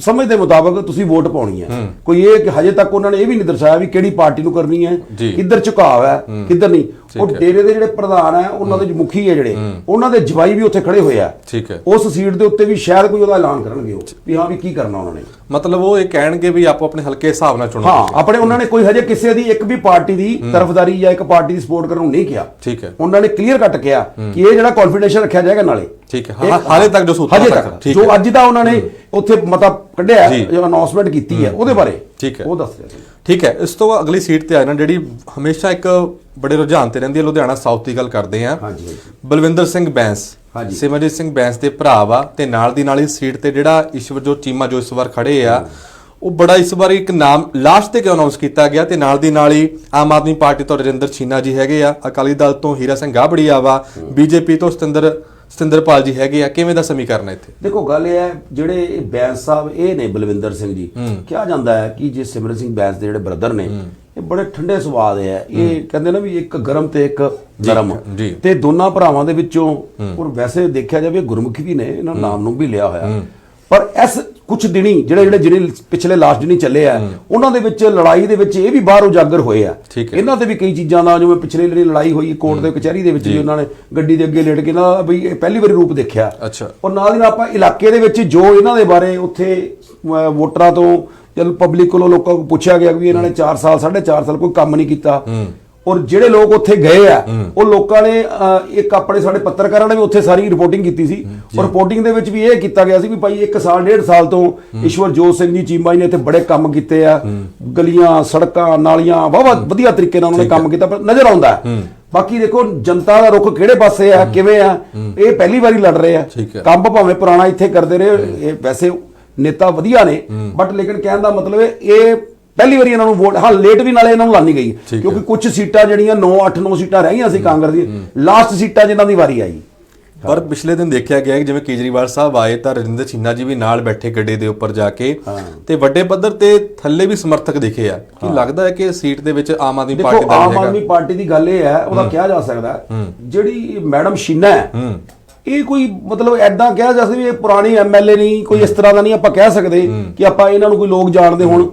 ਸਮਝ ਦੇ ਮੁਤਾਬਕ ਤੁਸੀਂ ਵੋਟ ਪਾਉਣੀ ਹੈ। ਕੋਈ ਇਹ ਕਿ ਹਜੇ ਤੱਕ ਉਹਨਾਂ ਨੇ ਇਹ ਵੀ ਨਹੀਂ ਦਰਸਾਇਆ ਵੀ ਕਿਹੜੀ ਪਾਰਟੀ ਨੂੰ ਕਰਨੀ ਹੈ। ਕਿੱਧਰ ਝੁਕਾਅ ਹੈ ਕਿੱਧਰ ਨਹੀਂ। ਉਹ। ਡੇਰੇ ਦੇ ਜਿਹੜੇ ਪ੍ਰਧਾਨ ਹੈ ਉਹਨਾਂ ਦੇ ਮੁਖੀ ਹੈ ਜਿਹੜੇ ਉਹਨਾਂ ਦੇ ਜਵਾਈ ਵੀ ਉੱਥੇ ਖੜੇ ਹੋਏ ਆ। ਠੀਕ ਹੈ। ਉਸ ਸੀਟ ਦੇ ਉੱਤੇ ਵੀ ਸ਼ਾਇਦ ਕੋਈ ਉਹਦਾ ਐਲਾਨ ਕਰਨਗੇ ਉਹ ਵੀ ਹਾਂ ਵੀ ਕੀ ਕਰਨਾ ਉਹਨਾਂ ਨੇ। ਮਤਲਬ ਉਹ ਇਹ ਕਹਿਣਗੇ ਵੀ ਆਪੋ ਆਪਣੇ ਹਲਕੇ ਹਿਸਾਬ ਨਾਲ ਚੁਣੋ ਹਾਂ ਆਪਣੇ ਉਹਨਾਂ ਨੇ ਕੋਈ ਹਜੇ ਕਿਸੇ ਦੀ ਇੱਕ ਵੀ ਪਾਰਟੀ ਦੀ ਤਰਫਦਾਰੀ ਜਾਂ ਇੱਕ ਪਾਰਟੀ ਦੀ ਸਪੋਰਟ ਕਰਨ ਨੂੰ ਨਹੀਂ ਕਿਹਾ। ਠੀਕ ਹੈ। ਉਹਨਾਂ ਨੇ ਕਲੀਅਰ ਕੱਟ ਕਿਹਾ ਕਿ ਇਹ ਜਿਹੜਾ ਕੌਨਫੀਡੈਂਸ਼ੀਅਲ ਰੱਖਿਆ ਜਾਏਗਾ ਨਾਲੇ। ਠੀਕ ਹੈ ਹਾਲੇ ਤੱਕ ਜੋ ਸੂਤਰਾਂ ਹਜੇ ਤੱਕ, ਜੋ। ਅੱਜ ਦਾ ਉਹਨਾਂ ਨੇ ਉੱਥੇ ਮਤਾ ਕੱਢਿਆ ਜੀ। ਅਨਾਉਂਸਮੈਂਟ ਕੀਤੀ ਹੈ ਉਹਦੇ ਬਾਰੇ ਠੀਕ ਹੈ। ਉਹ ਦੱਸ ਰਿਹਾ ਸੀ ਠੀਕ ਹੈ ਇਸ ਤੋਂ ਅਗਲੀ ਸੀਟ ਤੇ ਆ ਜਾਣਾ ਜਿਹੜੀ ਹਮੇਸ਼ਾ ਇੱਕ ਬੜੇ ਰੁਝਾਨ ਤੇ ਰਹਿੰਦੀ ਹੈ ਲੁਧਿਆਣਾ ਸਾਊਥ ਦੀ ਗੱਲ ਕਰਦੇ ਆ। ਬਲਵਿੰਦਰ ਸਿੰਘ ਬੈਂਸ ਹਾਂਜੀ। ਸਿਮਰਜੀਤ ਸਿੰਘ ਬੈਂਸ ਦੇ ਭਰਾ ਵਾ ਤੇ ਨਾਲ ਦੀ ਨਾਲ ਹੀ ਸੀਟ ਤੇ ਜਿਹੜਾ ਈਸ਼ਵਰਜੋਤ ਚੀਮਾ ਜੋ ਇਸ ਵਾਰ ਖੜੇ ਆ ਉਹ ਬੜਾ ਇਸ ਵਾਰ ਇੱਕ ਨਾਮ ਲਾਸਟ ਤੇ ਕਿਉਂ ਅਨਾਉਂਸ ਕੀਤਾ ਗਿਆ ਤੇ ਨਾਲ ਦੀ ਨਾਲ ਹੀ ਆਮ ਆਦਮੀ ਪਾਰਟੀ ਤੋਂ ਰਜਿੰਦਰ ਛੀਨਾ ਜੀ ਹੈਗੇ ਆ ਅਕਾਲੀ ਦਲ ਤੋਂ ਹੀਰਾ ਸਿੰਘ ਗਾਬੜੀਆ ਵਾ ਬੀਜੇਪੀ ਤੋਂ ਸਤਿੰਦਰ ਸਤਿੰਦਰਪਾਲ ਜੀ ਹੈਗੇ ਆ ਕਿਵੇਂ ਦਾ ਸਮੀਕਰਨ ਹੈ ਇੱਥੇ? ਦੇਖੋ ਗੱਲ ਇਹ ਹੈ ਜਿਹੜੇ ਬੈਂਸ ਸਾਹਿਬ ਇਹ ਨੇ ਬਲਵਿੰਦਰ ਸਿੰਘ ਜੀ। ਕਿਹਾ ਜਾਂਦਾ ਹੈ ਕਿ ਜੇ ਸਿਮਰਨ ਸਿੰਘ ਬੈਂਸ ਦੇ ਜਿਹੜੇ ਬ੍ਰਦਰ ਨੇ ਇਹ ਬੜੇ ਠੰਡੇ ਸੁਭਾਅ ਦੇ ਹੈ ਇਹ ਕਹਿੰਦੇ ਨਾ ਵੀ ਇੱਕ ਗਰਮ ਤੇ ਇੱਕ ਨਰਮ। ਤੇ ਦੋਨਾਂ ਭਰਾਵਾਂ ਦੇ ਵਿੱਚੋਂ ਔਰ ਵੈਸੇ ਦੇਖਿਆ ਜਾਵੇ ਗੁਰਮੁਖੀ ਵੀ ਨੇ ਇਹਨਾਂ ਨਾਮ ਨੂੰ ਵੀ ਲਿਆ ਹੋਇਆ। ਪਰ ਇਸ ਕੁਝ ਦਿਨੀ ਜਿਹੜੇ ਜਿਹੜੇ ਜਿਹੜੇ ਪਿਛਲੇ ਲਾਸਟ ਦਿਨੀ ਚੱਲੇ ਆ ਉਹਨਾਂ ਦੇ ਵਿੱਚ ਲੜਾਈ ਦੇ ਵਿੱਚ ਇਹ ਵੀ ਬਾਹਰ ਉਜਾਗਰ ਹੋਏ ਆ। ਹੈ। ਇਹਨਾਂ ਤੇ ਵੀ ਕਈ ਚੀਜ਼ਾਂ ਦਾ ਜਿਵੇਂ ਪਿਛਲੇ ਜਿਹੜੀ ਲੜਾਈ ਹੋਈ ਕੋਰਟ ਦੇ ਕਚਹਿਰੀ ਦੇ ਵਿੱਚ ਵੀ ਉਹਨਾਂ ਨੇ ਗੱਡੀ ਦੇ ਅੱਗੇ ਲੇਟ ਕੇ ਨਾ ਇਹ ਪਹਿਲੀ ਵਾਰੀ ਰੂਪ ਦੇਖਿਆ। ਅੱਛਾ। ਔਰ ਨਾਲ ਦੀ ਨਾਲ ਆਪਾਂ ਇਲਾਕੇ ਦੇ ਵਿੱਚ ਜੋ ਇਹਨਾਂ ਦੇ ਬਾਰੇ ਉੱਥੇ ਵੋਟਰਾਂ ਤੋਂ ਜਦ ਪਬਲਿਕ ਕੋਲੋਂ ਲੋਕਾਂ ਕੋਲ ਪੁੱਛਿਆ ਗਿਆ ਵੀ ਇਹਨਾਂ ਨੇ 4 ਸਾਲ 4.5 ਸਾਲ ਕੋਈ ਕੰਮ ਨਹੀਂ ਕੀਤਾ। ਔਰ ਜਿਹੜੇ ਲੋਕ ਉੱਥੇ ਗਏ ਆ ਉਹ ਲੋਕਾਂ ਨੇ ਇੱਕ ਆਪਣੇ ਸਾਡੇ ਪੱਤਰਕਾਰਾਂ ਨੇ ਵੀ ਉੱਥੇ ਸਾਰੀ ਰਿਪੋਰਟਿੰਗ ਕੀਤੀ ਸੀ। ਔਰ ਰਿਪੋਰਟਿੰਗ ਦੇ ਵਿੱਚ ਵੀ ਇਹ ਕੀਤਾ ਗਿਆ ਸੀ ਵੀ ਭਾਈ ਇੱਕ ਸਾਲ ਡੇਢ ਸਾਲ ਤੋਂ ਈਸ਼ਵਰ ਜੋਤ ਸਿੰਘ ਜੀ ਚੀਮਾ ਜੀ ਨੇ ਇੱਥੇ ਬੜੇ ਕੰਮ ਕੀਤੇ ਆ। ਗਲੀਆਂ ਸੜਕਾਂ ਨਾਲੀਆਂ ਬਹੁਤ ਵਧੀਆ ਤਰੀਕੇ ਨਾਲ ਉਹਨਾਂ ਨੇ ਕੰਮ ਕੀਤਾ ਪਰ ਨਜ਼ਰ ਆਉਂਦਾ। ਹੈ। ਬਾਕੀ ਦੇਖੋ ਜਨਤਾ ਦਾ ਰੁਖ ਕਿਹੜੇ ਪਾਸੇ ਆ ਕਿਵੇਂ ਆ ਇਹ ਪਹਿਲੀ ਵਾਰੀ ਲੜ ਰਹੇ ਆ। ਕੰਮ ਭਾਵੇਂ ਪੁਰਾਣਾ ਇੱਥੇ ਕਰਦੇ ਰਹੇ ਇਹ ਵੈਸੇ ਨੇਤਾ ਵਧੀਆ ਨੇ ਬਟ ਲੇਕਿਨ ਕਹਿਣ ਦਾ ਮਤਲਬ ਇਹ ਪਹਿਲੀ ਵਾਰੀ ਇਹਨਾਂ ਨੂੰ ਵੋਟ ਹਾਂ ਲੇਟ ਵੀ ਨਾਲੇ ਇਹਨਾਂ ਨੂੰ ਲਾਣੀ ਗਈ ਕਿਉਂਕਿ ਕੁਝ ਸੀਟਾਂ ਜਿਹੜੀਆਂ 9 8 9 ਸੀਟਾਂ ਰਹੀਆਂ ਸੀ ਕਾਂਗਰਸ ਦੀ ਲਾਸਟ ਸੀਟਾਂ ਜਿਨ੍ਹਾਂ ਦੀ ਵਾਰੀ ਆਈ। ਪਰ ਪਿਛਲੇ ਦਿਨ ਦੇਖਿਆ ਗਿਆ ਕਿ ਜਿਵੇਂ ਕੇਜਰੀਵਾਲ ਸਾਹਿਬ ਆਏ ਤਾਂ ਰਜਿੰਦਰ ਛੀਨਾ ਜੀ ਵੀ ਨਾਲ ਬੈਠੇ ਗੱਡੇ ਦੇ ਉੱਪਰ ਜਾ ਕੇ ਤੇ ਵੱਡੇ ਪੱਧਰ ਤੇ ਥੱਲੇ ਵੀ ਸਮਰਥਕ ਦਿਖੇ ਆ। ਕਿ ਲੱਗਦਾ ਹੈ ਕਿ ਸੀਟ ਦੇ ਵਿੱਚ ਆਮ ਆਦਮੀ ਪਾਰਟੀ ਦਾ ਆਮ ਆਦਮੀ ਪਾਰਟੀ ਦੀ ਗੱਲ ਇਹ ਹੈ ਉਹਦਾ ਕਿਹਾ ਜਾ ਸਕਦਾ ਜਿਹੜੀ ਮੈਡਮ ਸ਼ੀਨਾ ਹੈ। ਇਹ ਕੋਈ ਮਤਲਬ ਐਦਾਂ ਕਿਹਾ ਜਾ ਸਕਦਾ ਵੀ ਇਹ ਪੁਰਾਣੀ ਐਮਐਲਏ ਨਹੀਂ ਕੋਈ ਇਸ ਤਰ੍ਹਾਂ ਦਾ ਨਹੀਂ ਆਪਾਂ ਕਹਿ ਸਕਦੇ ਕਿ ਆਪਾਂ ਇਹਨਾਂ ਨੂੰ ਕੋਈ ਲੋਕ ਜਾਣਦੇ ਹੁਣ।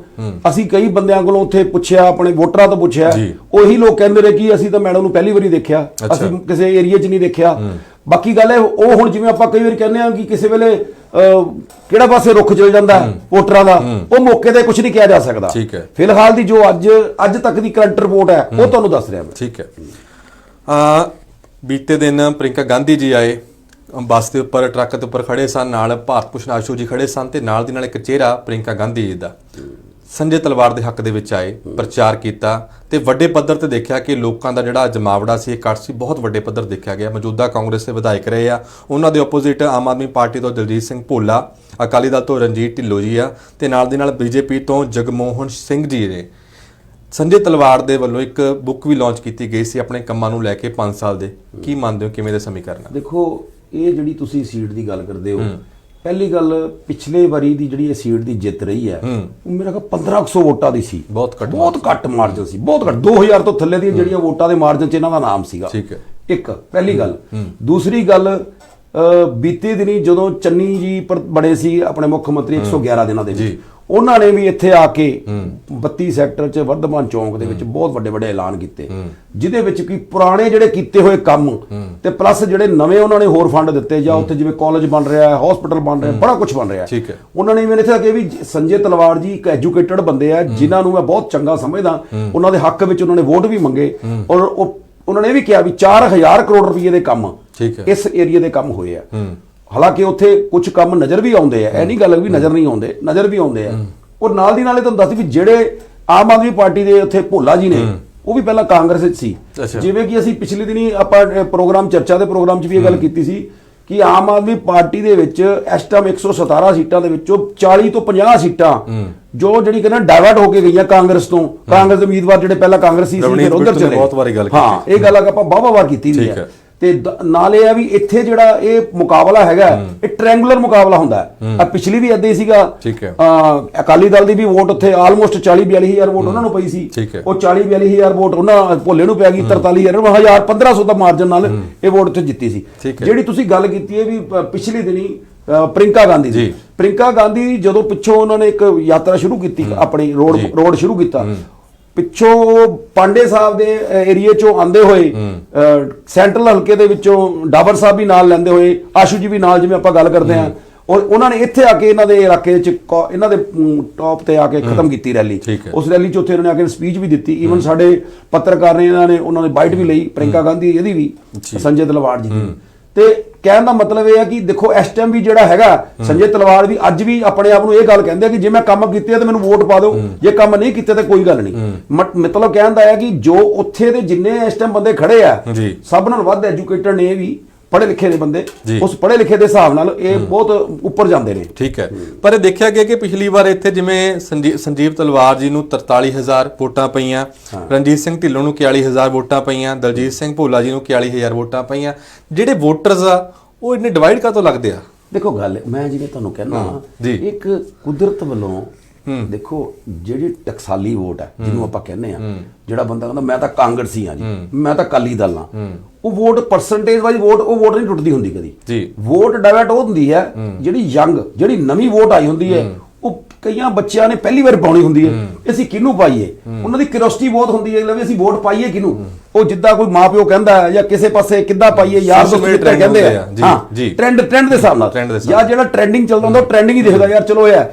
ਅਸੀਂ ਕਈ ਬੰਦਿਆਂ ਕੋਲੋਂ ਉੱਥੇ ਪੁੱਛਿਆ ਆਪਣੇ ਵੋਟਰਾਂ ਤੋਂ ਪੁੱਛਿਆ। ਉਹੀ ਲੋਕ ਕਹਿੰਦੇ ਨੇ ਕਿ ਅਸੀਂ ਤਾਂ ਮੈਡਮ ਨੂੰ ਪਹਿਲੀ ਵਾਰੀ ਦੇਖਿਆ। ਅਸੀਂ ਕਿਸੇ ਏਰੀਆ 'ਚ ਨਹੀਂ ਦੇਖਿਆ। ਬਾਕੀ ਗੱਲ ਹੈ ਉਹ ਹੁਣ ਜਿਵੇਂ ਆਪਾਂ ਕਈ ਵਾਰੀ ਕਹਿੰਦੇ ਆ ਕਿ ਕਿਸੇ ਵੇਲੇ ਕਿਹੜਾ ਪਾਸੇ ਰੁੱਖ ਚਲ ਜਾਂਦਾ ਹੈ। ਵੋਟਰਾਂ ਦਾ ਉਹ ਮੌਕੇ ਤੇ ਕੁਝ ਨਹੀਂ ਕਿਹਾ ਜਾ ਸਕਦਾ। ਠੀਕ ਹੈ। ਫਿਲਹਾਲ ਦੀ ਜੋ ਅੱਜ ਅੱਜ ਤੱਕ ਦੀ ਕਰੰਟ ਰਿਪੋਰਟ ਹੈ ਉਹ ਤੁਹਾਨੂੰ ਦੱਸ ਰਿਹਾ ਮੈਂ। ਠੀਕ ਹੈ। ਆ ਬੀਤੇ ਦਿਨ ਪ੍ਰਿੰਕਾ ਗਾਂਧੀ ਜੀ ਆਏ। ਬੱਸ ਦੇ ਉੱਪਰ, ਟਰੱਕ ਦੇ ਉੱਪਰ ਖੜੇ ਸਨ, ਨਾਲ ਭਾਰਤ ਭੂਸ਼ਣ ਆਸ਼ੂ ਜੀ ਖੜੇ ਸਨ ਤੇ ਨਾਲ ਦੀ ਨਾਲ ਇੱਕ ਚਿਹਰਾ ਪ੍ਰਿੰਕਾ ਗਾਂਧੀ ਜੀ ਦਾ। ਸੰਜੇ ਤਲਵਾਰ ਦੇ ਹੱਕ ਦੇ ਵਿੱਚ ਆਏ, ਪ੍ਰਚਾਰ ਕੀਤਾ ਤੇ ਵੱਡੇ ਪੱਧਰ ਤੇ ਦੇਖਿਆ ਕਿ ਲੋਕਾਂ ਦਾ ਜਿਹੜਾ ਜਮਾਵੜਾ ਸੀ ਇਕੱਠ ਸੀ, ਬਹੁਤ ਵੱਡੇ ਪੱਧਰ ਦੇਖਿਆ ਗਿਆ। ਮੌਜੂਦਾ ਕਾਂਗਰਸ ਦੇ ਵਿਧਾਇਕ ਰਹੇ ਆ। ਉਹਨਾਂ ਦੇ ਆਪੋਜ਼ਿਟ ਆਮ ਆਦਮੀ ਪਾਰਟੀ ਤੋਂ ਦਲਜੀਤ ਸਿੰਘ ਭੋਲਾ, ਅਕਾਲੀ ਦਲ ਤੋਂ ਰਣਜੀਤ ਢਿੱਲੋਂ ਜੀ ਆ ਤੇ ਨਾਲ ਦੀ ਨਾਲ ਬੀਜੇਪੀ ਤੋਂ ਜਗਮੋਹਨ ਸਿੰਘ ਜੀ ਨੇ। ਸੰਜੇ ਤਲਵਾਰ ਦੇ ਵੱਲੋਂ ਇੱਕ ਬੁੱਕ ਵੀ ਲਾਂਚ ਕੀਤੀ ਗਈ ਸੀ ਆਪਣੇ ਕੰਮਾਂ ਨੂੰ ਲੈ ਕੇ 5 ਸਾਲ ਦੇ। ਕੀ ਮੰਨਦੇ ਹੋ? ਕਿਵੇਂ ਦੇ ਸਮੀਕਰਨ ਦੇਖੋ ਇਹ ਜਿਹੜੀ ਤੁਸੀਂ ਸੀਟ ਦੀ ਗੱਲ ਕਰਦੇ ਹੋ ਪਹਿਲੀ ਗੱਲ ਪਿਛਲੇ ਵਾਰੀ ਦੀ ਜਿਹੜੀ ਇਹ ਸੀਟ ਦੀ ਜਿੱਤ ਰਹੀ ਹੈ ਉਹ ਮੇਰਾ ਖਿਆਲ 1500 ਵੋਟਾਂ ਦੀ ਸੀ। ਬਹੁਤ ਘੱਟ ਬਹੁਤ ਘੱਟ ਮਾਰਜਨ ਸੀ ਬਹੁਤ ਘੱਟ। 2000 ਤੋਂ ਥੱਲੇ ਦੀਆਂ ਜਿਹੜੀਆਂ ਵੋਟਾਂ ਦੇ ਮਾਰਜਨ 'ਚ ਇਹਨਾਂ ਦਾ ਨਾਮ ਸੀਗਾ। ਠੀਕ ਹੈ। ਇੱਕ ਪਹਿਲੀ ਗੱਲ। ਦੂਸਰੀ ਗੱਲ ਬੀਤੇ ਦਿਨੀ ਜਦੋਂ ਚੰਨੀ ਜੀ ਬੜੇ ਸੀ ਆਪਣੇ ਮੁੱਖ ਮੰਤਰੀ 111 ਦਿਨਾਂ ਦੇ ਵਿੱਚ ਉਹਨਾਂ ਨੇ ਵੀ ਇੱਥੇ ਆ ਕੇ 32 ਸੈਕਟਰ 'ਚ ਵਰਧਮਾਨ ਚੌਂਕ ਦੇ ਵਿੱਚ ਬਹੁਤ ਵੱਡੇ ਵੱਡੇ ਐਲਾਨ ਕੀਤੇ। ਜਿਹਦੇ ਵਿੱਚ ਕੀ ਪੁਰਾਣੇ ਜਿਹੜੇ ਕੀਤੇ ਹੋਏ ਕੰਮ ਤੇ ਪਲੱਸ ਜਿਹੜੇ ਨਵੇਂ ਉਹਨਾਂ ਨੇ ਹੋਰ ਫੰਡ ਦਿੱਤੇ ਜਾਂ ਉੱਥੇ ਜਿਵੇਂ ਕਾਲਜ ਬਣ ਰਿਹਾ ਹੈ ਹਸਪੀਟਲ ਬਣ ਰਿਹਾ ਬੜਾ ਕੁਝ ਬਣ ਰਿਹਾ ਹੈ। ਉਹਨਾਂ ਨੇ ਮੇਰੇ ਇੱਥੇ ਆ ਕੇ ਵੀ ਸੰਜੇ ਤਲਵਾਰ ਜੀ ਇੱਕ ਐਜੂਕੇਟਡ ਬੰਦੇ ਆ ਜਿਨ੍ਹਾਂ ਨੂੰ ਮੈਂ ਬਹੁਤ ਚੰਗਾ ਸਮਝਦਾ ਉਹਨਾਂ ਦੇ ਹੱਕ ਵਿੱਚ ਉਹਨਾਂ ਨੇ ਵੋਟ ਵੀ ਮੰਗੇ ਔਰ ਉਹ ਉਹਨਾਂ ਨੇ ਇਹ ਵੀ ਕਿਹਾ ਵੀ 4000 ਕਰੋੜ ਰੁਪਏ ਦੇ ਕੰਮ। ਇਸ ਏਰੀਆ ਦੇ ਕੰਮ ਹੋਏ ਆ। ਹਾਲਾਂਕਿ ਉੱਥੇ ਕੁਝ ਕੰਮ ਨਜ਼ਰ ਵੀ ਆਉਂਦੇ ਆ ਇਹ ਨਹੀਂ ਗੱਲ ਵੀ ਨਜ਼ਰ ਨਹੀਂ ਆਉਂਦੇ ਨਜ਼ਰ ਵੀ ਆਉਂਦੇ ਆ। ਔਰ ਨਾਲ ਦੀ ਨਾਲੇ ਤੁਹਾਨੂੰ ਦੱਸ ਵੀ ਜਿਹੜੇ ਆਮ ਆਦਮੀ ਪਾਰਟੀ ਦੇ ਉੱਥੇ ਭੋਲਾ ਜੀ ਨੇ ਉਹ ਵੀ ਪਹਿਲਾਂ ਕਾਂਗਰਸ ਵਿੱਚ ਸੀ। ਜਿਵੇਂ ਕਿ ਅਸੀਂ ਪਿਛਲੇ ਦਿਨੀ ਆਪਾਂ ਪ੍ਰੋਗਰਾਮ ਚਰਚਾ ਦੇ ਪ੍ਰੋਗਰਾਮ 'ਚ ਵੀ ਇਹ ਗੱਲ ਕੀਤੀ ਸੀ ਕਿ ਆਮ ਆਦਮੀ ਪਾਰਟੀ ਦੇ ਵਿੱਚ ਇਸ ਟਾਈਮ 117 ਸੀਟਾਂ ਦੇ ਵਿੱਚੋਂ 40 ਤੋਂ 50 ਸੀਟਾਂ ਜੋ ਜਿਹੜੀ ਕਹਿੰਦਾ ਡਾਇਵਰਟ ਹੋ ਕੇ ਗਈਆਂ ਕਾਂਗਰਸ ਤੋਂ। ਕਾਂਗਰਸ ਦੇ ਉਮੀਦਵਾਰ ਜਿਹੜੇ ਪਹਿਲਾਂ ਕਾਂਗਰਸੀ ਸੀ ਫਿਰ ਉਧਰ ਚਲੇ ਬਹੁਤ ਵਾਰੀ ਗੱਲ ਕੀਤੀ। ਹਾਂ ਇਹ ਗੱਲ ਆਪਾਂ ਬਾਬਾ ਵਾਰ ਕੀਤੀ ਵੀ ਹੈ। ਤੇ ਨਾਲ ਇਹ ਆ ਵੀ ਇੱਥੇ ਜਿਹੜਾ ਇਹ ਮੁਕਾਬਲਾ ਹੈਗਾ ਇਹ ਟ੍ਰਾਇੰਗੂਲਰ ਮੁਕਾਬਲਾ ਹੁੰਦਾ ਹੈ। ਆ ਪਿਛਲੀ ਵੀ ਹੀ ਸੀਗਾ। ਅਹ ਅਕਾਲੀ ਦਲ ਦੀ ਵੀ ਵੋਟ ਉੱਥੇ ਆਲਮੋਸਟ 40 42000 ਵੋਟ ਉਹਨਾਂ ਨੂੰ ਪਈ ਸੀ। ਉਹ 40 42000 ਵੋਟ ਉਹਨਾਂ ਭੋਲੇ ਨੂੰ ਪੈ ਗਈ 43000 1000 1500 ਦਾ ਮਾਰਜਨ ਨਾਲ ਇਹ ਵੋਟ ਉੱਥੇ ਜਿੱਤੀ ਸੀ। ਜਿਹੜੀ ਤੁਸੀਂ ਗੱਲ ਕੀਤੀ ਹੈ ਵੀ ਪਿਛਲੇ ਦਿਨੀ ਪ੍ਰਿੰਕਾ ਗਾਂਧੀ ਜੀ। ਪ੍ਰਿੰਕਾ ਗਾਂਧੀ ਜਦੋਂ ਪਿੱਛੋਂ ਉਹਨਾਂ ਨੇ ਇੱਕ ਯਾਤਰਾ ਸ਼ੁਰੂ ਕੀਤੀ ਆਪਣੀ ਰੋਡ। ਰੋਡ ਸ਼ੁਰੂ ਕੀਤਾ ਪਿੱਛੋਂ ਪਾਂਡੇ ਸਾਹਿਬ ਦੇ ਏਰੀਏ ਚੋਂ ਆਂਦੇ ਹੋਏ ਸੈਂਟਰਲ ਹਲਕੇ ਦੇ ਵਿੱਚੋਂ ਡਾਬਰ ਸਾਹਿਬ ਵੀ ਨਾਲ ਲੈਂਦੇ ਹੋਏ ਆਸ਼ੂ ਜੀ ਵੀ ਨਾਲ ਜਿਵੇਂ ਆਪਾਂ ਗੱਲ ਕਰਦੇ ਹਾਂ ਔਰ ਉਹਨਾਂ ਨੇ ਇੱਥੇ ਆ ਕੇ ਇਹਨਾਂ ਦੇ ਇਲਾਕੇ 'ਚ ਇਹਨਾਂ ਦੇ ਟੌਪ ਤੇ ਆ ਕੇ ਖਤਮ ਕੀਤੀ ਰੈਲੀ। ਉਸ ਰੈਲੀ 'ਚ ਉੱਥੇ ਉਹਨਾਂ ਨੇ ਆ ਕੇ ਸਪੀਚ ਵੀ ਦਿੱਤੀ। ਈਵਨ ਸਾਡੇ ਪੱਤਰਕਾਰ ਨੇ ਇਹਨਾਂ ਨੇ ਉਹਨਾਂ ਨੇ ਬਾਈਟ ਵੀ ਲਈ ਪ੍ਰਿੰਕਾ ਗਾਂਧੀ ਇਹਦੀ ਵੀ। ਸੰਜੇ ਤਲਵਾੜ ਜੀ ਦੀ ਤੇ ਕਹਿਣ ਦਾ ਮਤਲਬ ਇਹ ਹੈ ਕਿ ਦੇਖੋ ਇਸ ਟਾਈਮ ਵੀ ਜਿਹੜਾ ਹੈਗਾ ਸੰਜੇ ਤਲਵਾੜ ਵੀ ਅੱਜ ਵੀ ਆਪਣੇ ਆਪ ਨੂੰ ਇਹ ਗੱਲ ਕਹਿੰਦੇ ਆ ਕਿ ਜੇ ਮੈਂ ਕੰਮ ਕੀਤੇ ਆ ਤੇ ਮੈਨੂੰ ਵੋਟ ਪਾ ਦਿਓ ਜੇ ਕੰਮ ਨਹੀਂ ਕੀਤੇ ਤਾਂ ਕੋਈ ਗੱਲ ਨਹੀਂ। ਮਤ- ਮਤਲਬ ਕਹਿਣ ਦਾ ਹੈ ਕਿ ਜੋ ਉੱਥੇ ਦੇ ਜਿੰਨੇ ਇਸ ਟਾਈਮ ਬੰਦੇ ਖੜੇ ਆ। ਸਭ ਨਾਲ ਵੱਧ ਐਜੂਕੇਟਡ ਨੇ ਇਹ ਵੀ। ਪੜ੍ਹੇ ਲਿਖੇ ਨੇ ਬੰਦੇ। ਉਸ ਪੜ੍ਹੇ ਲਿਖੇ ਦੇ ਹਿਸਾਬ ਨਾਲ ਇਹ ਬਹੁਤ ਉੱਪਰ ਜਾਂਦੇ ਨੇ। ਠੀਕ ਹੈ। ਪਰ ਇਹ ਦੇਖਿਆ ਗਿਆ ਕਿ ਪਿਛਲੀ ਵਾਰ ਇੱਥੇ ਜਿਵੇਂ ਸੰਜੀ- ਸੰਜੀਵ ਤਲਵਾਰ ਜੀ ਨੂੰ 43000 ਵੋਟਾਂ ਪਈਆਂ ਰਣਜੀਤ ਸਿੰਘ ਢਿੱਲੋਂ ਨੂੰ 41000 ਵੋਟਾਂ ਪਈਆਂ ਦਲਜੀਤ ਸਿੰਘ ਭੋਲਾ ਜੀ ਨੂੰ 41000 ਵੋਟਾਂ ਪਈਆਂ। ਜਿਹੜੇ ਵੋਟਰਸ ਆ ਉਹ ਇੰਨੇ ਡਿਵਾਈਡ ਕਾਹਤੋਂ ਲੱਗਦੇ ਆ? ਦੇਖੋ ਗੱਲ ਮੈਂ ਜਿਵੇਂ ਤੁਹਾਨੂੰ ਕਹਿੰਦਾ ਜੀ। ਇੱਕ ਕੁਦਰਤ ਵੱਲੋਂ ਦੇਖੋ ਜਿਹੜੀ ਟਕਸਾਲੀ ਵੋਟ ਹੈ ਜਿਹਨੂੰ ਆਪਾਂ ਕਹਿੰਦੇ ਆ ਜਿਹੜਾ ਬੰਦਾ ਕਹਿੰਦਾ ਮੈਂ ਤਾਂ ਕਾਂਗਰਸੀ ਆ ਜੀ ਮੈਂ ਤਾਂ ਕਾਲੀ ਦਲ ਆ। ਉਹ ਵੋਟ ਪਰਸੈਂਟੇਜ ਵਾਲੀ ਵੋਟ ਉਹ ਵੋਟ ਨਹੀਂ ਟੁੱਟਦੀ ਹੁੰਦੀ ਕਦੀ। ਜੀ। ਵੋਟ ਡਾਇਵਰਟ ਉਹ ਹੁੰਦੀ ਹੈ ਜਿਹੜੀ ਯੰਗ ਜਿਹੜੀ ਨਵੀਂ ਵੋਟ ਆਈ ਹੁੰਦੀ ਹੈ ਉਹ ਕਈਆਂ ਬੱਚਿਆਂ ਨੇ ਪਹਿਲੀ ਵਾਰ ਪਾਉਣੀ ਹੁੰਦੀ ਹੈ। ਅਸੀਂ ਕਿਹਨੂੰ ਪਾਈਏ? ਉਹਨਾਂ ਦੀ ਕਿਉਰਿਓਸਿਟੀ ਬਹੁਤ ਹੁੰਦੀ ਹੈ ਵੀ ਅਸੀਂ ਵੋਟ ਪਾਈਏ ਕਿਹਨੂੰ? ਉਹ ਜਿੱਦਾਂ ਕੋਈ ਮਾਪਿਓ ਕਹਿੰਦਾ ਹੈ ਜਾਂ ਕਿਸੇ ਪਾਸੇ ਕਿੱਦਾਂ ਪਾਈਏ ਯਾਰ ਦੋਸਤ ਕਿੱਦਾਂ ਕਹਿੰਦੇ ਹੁੰਦੇ ਆ। ਹਾਂ। ਟ੍ਰੈਂਡ ਟ੍ਰੈਂਡ ਦੇ ਹਿਸਾਬ ਨਾਲ। ਜਾਂ ਜਿਹੜਾ ਟ੍ਰੈਂਡਿੰਗ ਚੱਲਦਾ ਹੁੰਦਾ ਉਹ ਟ੍ਰੈਂਡਿੰਗ ਹੀ ਦਿਖਦਾ ਯਾਰ ਚਲੋ ਇਹ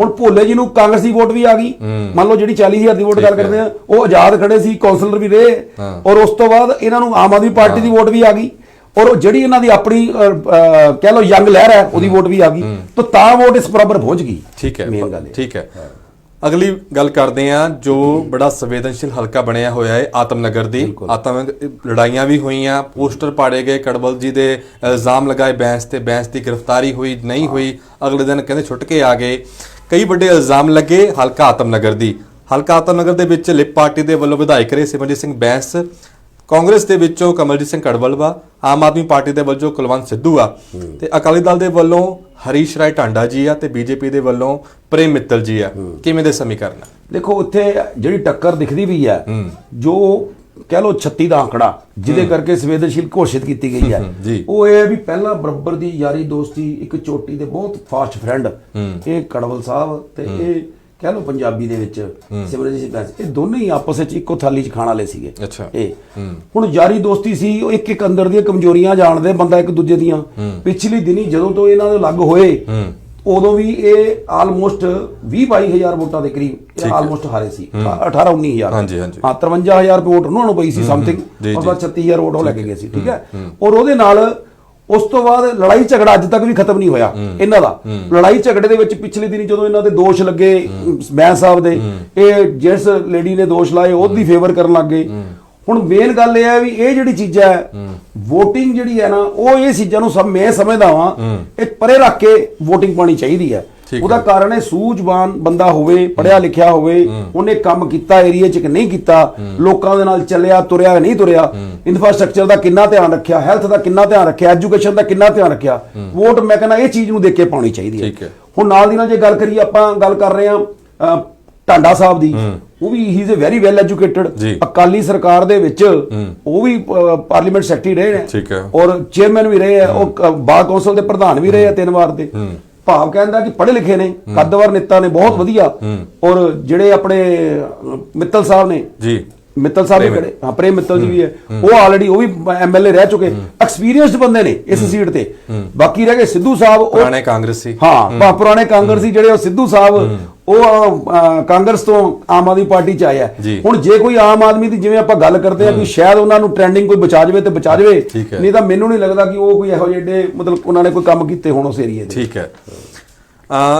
ਹੁਣ ਭੋਲੇ ਜੀ ਨੂੰ ਕਾਂਗਰਸ ਦੀ ਵੋਟ ਵੀ ਆ ਗਈ। ਮੰਨ ਲਓ ਜਿਹੜੀ 40000 ਦੀ ਵੋਟ ਗੱਲ। ਕਰਦੇ ਆ ਉਹ ਆਜ਼ਾਦ ਖੜੇ ਸੀ ਕਾਉਂਸਲਰ ਵੀ ਰਹੇ। ਔਰ ਉਸ ਤੋਂ ਬਾਅਦ ਇਹਨਾਂ ਨੂੰ ਆਮ ਆਦਮੀ ਪਾਰਟੀ ਦੀ ਵੋਟ ਵੀ ਆ ਗਈ। ਔਰ ਉਹ ਜਿਹੜੀ ਇਹਨਾਂ ਦੀ ਆਪਣੀ ਕਹਿ ਲਓ ਯੰਗ ਲਹਿਰ ਹੈ ਉਹਦੀ ਵੋਟ ਵੀ ਆ ਗਈ। ਤਾਂ ਤਾਂ ਵੋਟ ਇਸ ਬਰਾਬਰ ਪਹੁੰਚ ਗਈ। ਠੀਕ ਹੈ। ਮੇਨ ਗੱਲ ਠੀਕ ਹੈ। ਅਗਲੀ ਗੱਲ ਕਰਦੇ ਆ ਜੋ ਬੜਾ ਸੰਵੇਦਨਸ਼ੀਲ ਹਲਕਾ ਬਣਿਆ ਹੋਇਆ ਹੈ ਆਤਮਨਗਰ ਦੀ। ਆਤਮ ਲੜਾਈਆਂ ਵੀ ਹੋਈਆਂ ਪੋਸਟਰ ਪਾੜੇ ਗਏ ਕੜਬਲ ਜੀ ਦੇ ਇਲਜ਼ਾਮ ਲਗਾਏ ਬੈਂਸ ਤੇ ਬੈਂਸ ਦੀ ਗ੍ਰਿਫਤਾਰੀ ਹੋਈ ਨਹੀਂ ਹੋਈ ਅਗਲੇ ਦਿਨ ਕਹਿੰਦੇ ਛੁੱਟ ਕੇ ਆ ਗਏ। ਕਈ ਵੱਡੇ ਇਲਜ਼ਾਮ ਲੱਗੇ ਹਲਕਾ ਆਤਮਨਗਰ ਦੀ। ਹਲਕਾ ਆਤਮਨਗਰ ਦੇ ਵਿੱਚ ਲਿਪ ਪਾਰਟੀ ਦੇ ਵੱਲੋਂ ਵਿਧਾਇਕ ਰਹੇ ਸਿਮਰਜੀਤ ਸਿੰਘ ਬੈਂਸ ਕਾਂਗਰਸ ਦੇ ਵਿੱਚੋਂ ਕਮਲਜੀਤ ਸਿੰਘ ਕੜਵਲ ਵਾ ਆਮ ਆਦਮੀ ਪਾਰਟੀ ਦੇ ਵੱਲੋਂ ਕੁਲਵੰਤ ਸਿੱਧੂ ਆ। ਤੇ ਅਕਾਲੀ ਦਲ ਦੇ ਵੱਲੋਂ ਹਰੀਸ਼ ਰਾਏ ਟਾਂਡਾ ਜੀ ਆ ਤੇ ਬੀਜੇਪੀ ਦੇ ਵੱਲੋਂ ਪ੍ਰੇਮ ਮਿੱਤਲ ਜੀ ਆ। ਕਿਵੇਂ ਦੇ ਸਮੀਕਰਨ ਆ? ਦੇਖੋ ਉੱਥੇ ਜਿਹੜੀ ਟੱਕਰ ਦਿਖਦੀ ਵੀ ਹੈ। ਜੋ ਕਹਿ ਲਓ 36 ਦਾ ਆંકੜਾ ਜਿਹਦੇ ਕਰਕੇ ਸੰਵੇਦਨਸ਼ੀਲ ਘੋਸ਼ਿਤ ਕੀਤੀ ਗਈ ਹੈ। ਉਹ ਇਹ ਵੀ ਪਹਿਲਾਂ ਬਰਾਬਰ ਦੀ ਯਾਰੀ ਦੋਸਤੀ ਇੱਕ ਚੋਟੀ ਦੇ ਬਹੁਤ ਫਾਸਟ ਫਰੈਂਡ ਇਹ ਕੜਵਲ ਸਾਹਿਬ ਤੇ ਇਹ ਕਹਿ ਲਓ ਪੰਜਾਬੀ ਦੇ ਵਿੱਚ ਸਿਮਰਜੀਤ ਸਿੰਘ ਇਹ ਦੋਨੇ ਹੀ ਆਪਸ ਵਿੱਚ ਇੱਕੋ ਥਾਲੀ 'ਚ ਖਾਣ ਵਾਲੇ ਸੀਗੇ। ਅੱਛਾ। ਇਹ। ਹੁਣ ਯਾਰੀ ਦੋਸਤੀ ਸੀ ਉਹ ਇੱਕ ਇੱਕ ਅੰਦਰ ਦੀਆਂ ਕਮਜ਼ੋਰੀਆਂ ਜਾਣਦੇ ਬੰਦਾ ਇੱਕ ਦੂਜੇ ਦੀਆਂ। ਪਿਛਲੀ ਦਿਨੀ ਜਦੋਂ ਤੋਂ ਇਹਨਾਂ ਦੇ ਲੱਗ ਹੋਏ ਉਦੋਂ ਵੀ ਇਹ ਆਲਮੋਸਟ 20 22000 ਵੋਟਾਂ ਦੇ ਕਰੀਬ ਇਹ ਆਲਮੋਸਟ ਹਾਰੇ ਸੀ। 18 19000 ਹਾਂਜੀ, ਹਾਂਜੀ। ਹਾਂ 53000 ਵੋਟ ਉਹਨਾਂ ਨੂੰ ਪਈ ਸੀ ਸਮਥਿੰਗ। ਬਸ 36000 ਵੋਟ ਉਹ ਲੈ ਕੇ ਗਏ ਸੀ ਠੀਕ ਹੈ। ਔਰ ਉਹਦੇ ਨਾਲ ਉਸ ਤੋਂ ਬਾਅਦ ਲੜਾਈ ਝਗੜਾ ਅੱਜ ਤੱਕ ਵੀ ਖਤਮ ਨਹੀਂ ਹੋਇਆ ਇਹਨਾਂ ਦਾ। ਲੜਾਈ ਝਗੜੇ ਦੇ ਵਿੱਚ ਪਿਛਲੇ ਦਿਨੀ ਜਦੋਂ ਇਹਨਾਂ ਦੇ ਦੋਸ਼ ਲੱਗੇ ਮੈਂ ਸਾਹਿਬ ਦੇ ਇਹ ਜਿਸ ਲੇਡੀ ਨੇ ਦੋਸ਼ ਲਾਏ ਉਹਦੀ ਫੇਵਰ ਕਰਨ ਲੱਗ ਗਏ। ਹੁਣ ਮੇਨ ਗੱਲ ਇਹ ਹੈ ਵੀ ਇਹ ਜਿਹੜੀ ਚੀਜ਼ਾਂ ਹੈ VOTING ਜਿਹੜੀ ਹੈ ਨਾ ਉਹ ਇਹ ਚੀਜ਼ਾਂ ਨੂੰ ਸਭ ਮੈਂ ਸਮਝਦਾ ਵਾਂ ਇਹ ਪਰੇ ਰੱਖ ਕੇ VOTING ਪਾਣੀ ਚਾਹੀਦੀ ਹੈ। ਉਹਦਾ ਕਾਰਨ ਹੈ ਸੂਝਵਾਨ ਬੰਦਾ ਹੋਵੇ ਪੜਿਆ ਲਿਖਿਆ ਹੋਵੇ ਉਹਨੇ ਕੰਮ ਕੀਤਾ ਏਰੀਆ 'ਚ ਕਿ ਨਹੀਂ ਕੀਤਾ ਲੋਕਾਂ ਦੇ ਨਾਲ ਚੱਲਿਆ ਤੁਰਿਆ ਨਹੀਂ ਤੁਰਿਆ ਇਨਫਰਾਸਟ੍ਰਕਚਰ ਦਾ ਕਿੰਨਾ ਧਿਆਨ ਰੱਖਿਆ ਹੈਲਥ ਦਾ ਕਿੰਨਾ ਧਿਆਨ ਰੱਖਿਆ ਐਜੂਕੇਸ਼ਨ ਦਾ ਕਿੰਨਾ ਧਿਆਨ ਰੱਖਿਆ ਵੋਟ ਮੈਂ ਕਹਿੰਦਾ ਇਹ ਚੀਜ਼ ਨੂੰ ਦੇਖ ਕੇ ਪਾਉਣੀ ਚਾਹੀਦੀ ਹੈ। ਹੁਣ ਨਾਲ ਦੀ ਨਾਲ ਜੇ ਗੱਲ ਕਰੀਏ ਆਪਾਂ ਗੱਲ ਕਰ ਰਹੇ ਹਾਂ ਟਾਂਡਾ ਸਾਹਿਬ ਦੀ। ਉਹ ਵੀ he is a very well educated. Akali ਸਰਕਾਰ ਦੇ ਵਿੱਚ ਉਹ ਵੀ ਪਾਰਲੀਮੈਂਟ ਸੈਕਟਰੀ ਰਹੇ ਨੇ। ਠੀਕ ਹੈ। ਔਰ ਚੇਅਰਮੈਨ ਵੀ ਰਹੇ ਆ ਉਹ ਬਾਰ ਕੌਂਸਲ ਦੇ ਪ੍ਰਧਾਨ ਵੀ ਰਹੇ ਆ ਤਿੰਨ ਵਾਰ ਦੇ। ਭਾਵ ਕਹਿੰਦਾ ਕਿ ਪੜ੍ਹੇ ਲਿਖੇ ਨੇ ਕੱਦਵਰ ਨੇਤਾ ਨੇ ਬਹੁਤ ਵਧੀਆ। ਔਰ ਜਿਹੜੇ ਆਪਣੇ ਮਿੱਤਲ ਸਾਹਿਬ ਨੇ ਜੀ। ਮਿੱਤਲ ਸਾਹਿਬ ਵੀ ਖੜੇ ਹਾਂ ਪ੍ਰੇਮ ਮਿੱਤਲ ਜੀ ਵੀ ਹੈ। ਉਹ ਆਲਰੇਡੀ ਉਹ ਵੀ ਐਮਐਲਏ ਰਹਿ ਚੁੱਕੇ। ਐਕਸਪੀਰੀਅੰਸਡ ਬੰਦੇ ਨੇ ਇਸ ਸੀਟ ਤੇ। ਬਾਕੀ ਰਹਿ ਗਏ ਸਿੱਧੂ ਸਾਹਿਬ ਉਹ ਪੁਰਾਣੇ ਕਾਂਗਰਸੀ। ਹਾਂ ਪੁਰਾਣੇ ਕਾਂਗਰਸੀ ਜਿਹੜੇ ਉਹ ਸਿੱਧੂ ਸਾਹਿਬ ਉਹ ਕਾਂਗਰਸ ਤੋਂ ਆਮ ਆਦਮੀ ਪਾਰਟੀ ਚ ਆਇਆ। ਹੁਣ ਜੇ ਕੋਈ ਆਮ ਆਦਮੀ ਦੀ ਜਿਵੇਂ ਆਪਾਂ ਗੱਲ ਕਰਦੇ ਆ ਵੀ ਸ਼ਾਇਦ ਉਹਨਾਂ ਨੂੰ ਟ੍ਰੈਂਡਿੰਗ ਕੋਈ ਬਚਾ ਜਾਵੇ ਤੇ ਬਚਾ ਜਾਵੇ। ਨਹੀਂ ਤਾਂ ਮੈਨੂੰ ਨਹੀਂ ਲੱਗਦਾ ਕਿ ਉਹ ਕੋਈ ਇਹੋ ਜਿਹੇ ਮਤਲਬ ਉਹਨਾਂ ਨੇ ਕੋਈ ਕੰਮ ਕੀਤੇ ਹੋਣ ਉਸ ਏਰੀਏ ਦੇ ਠੀਕ ਹੈ।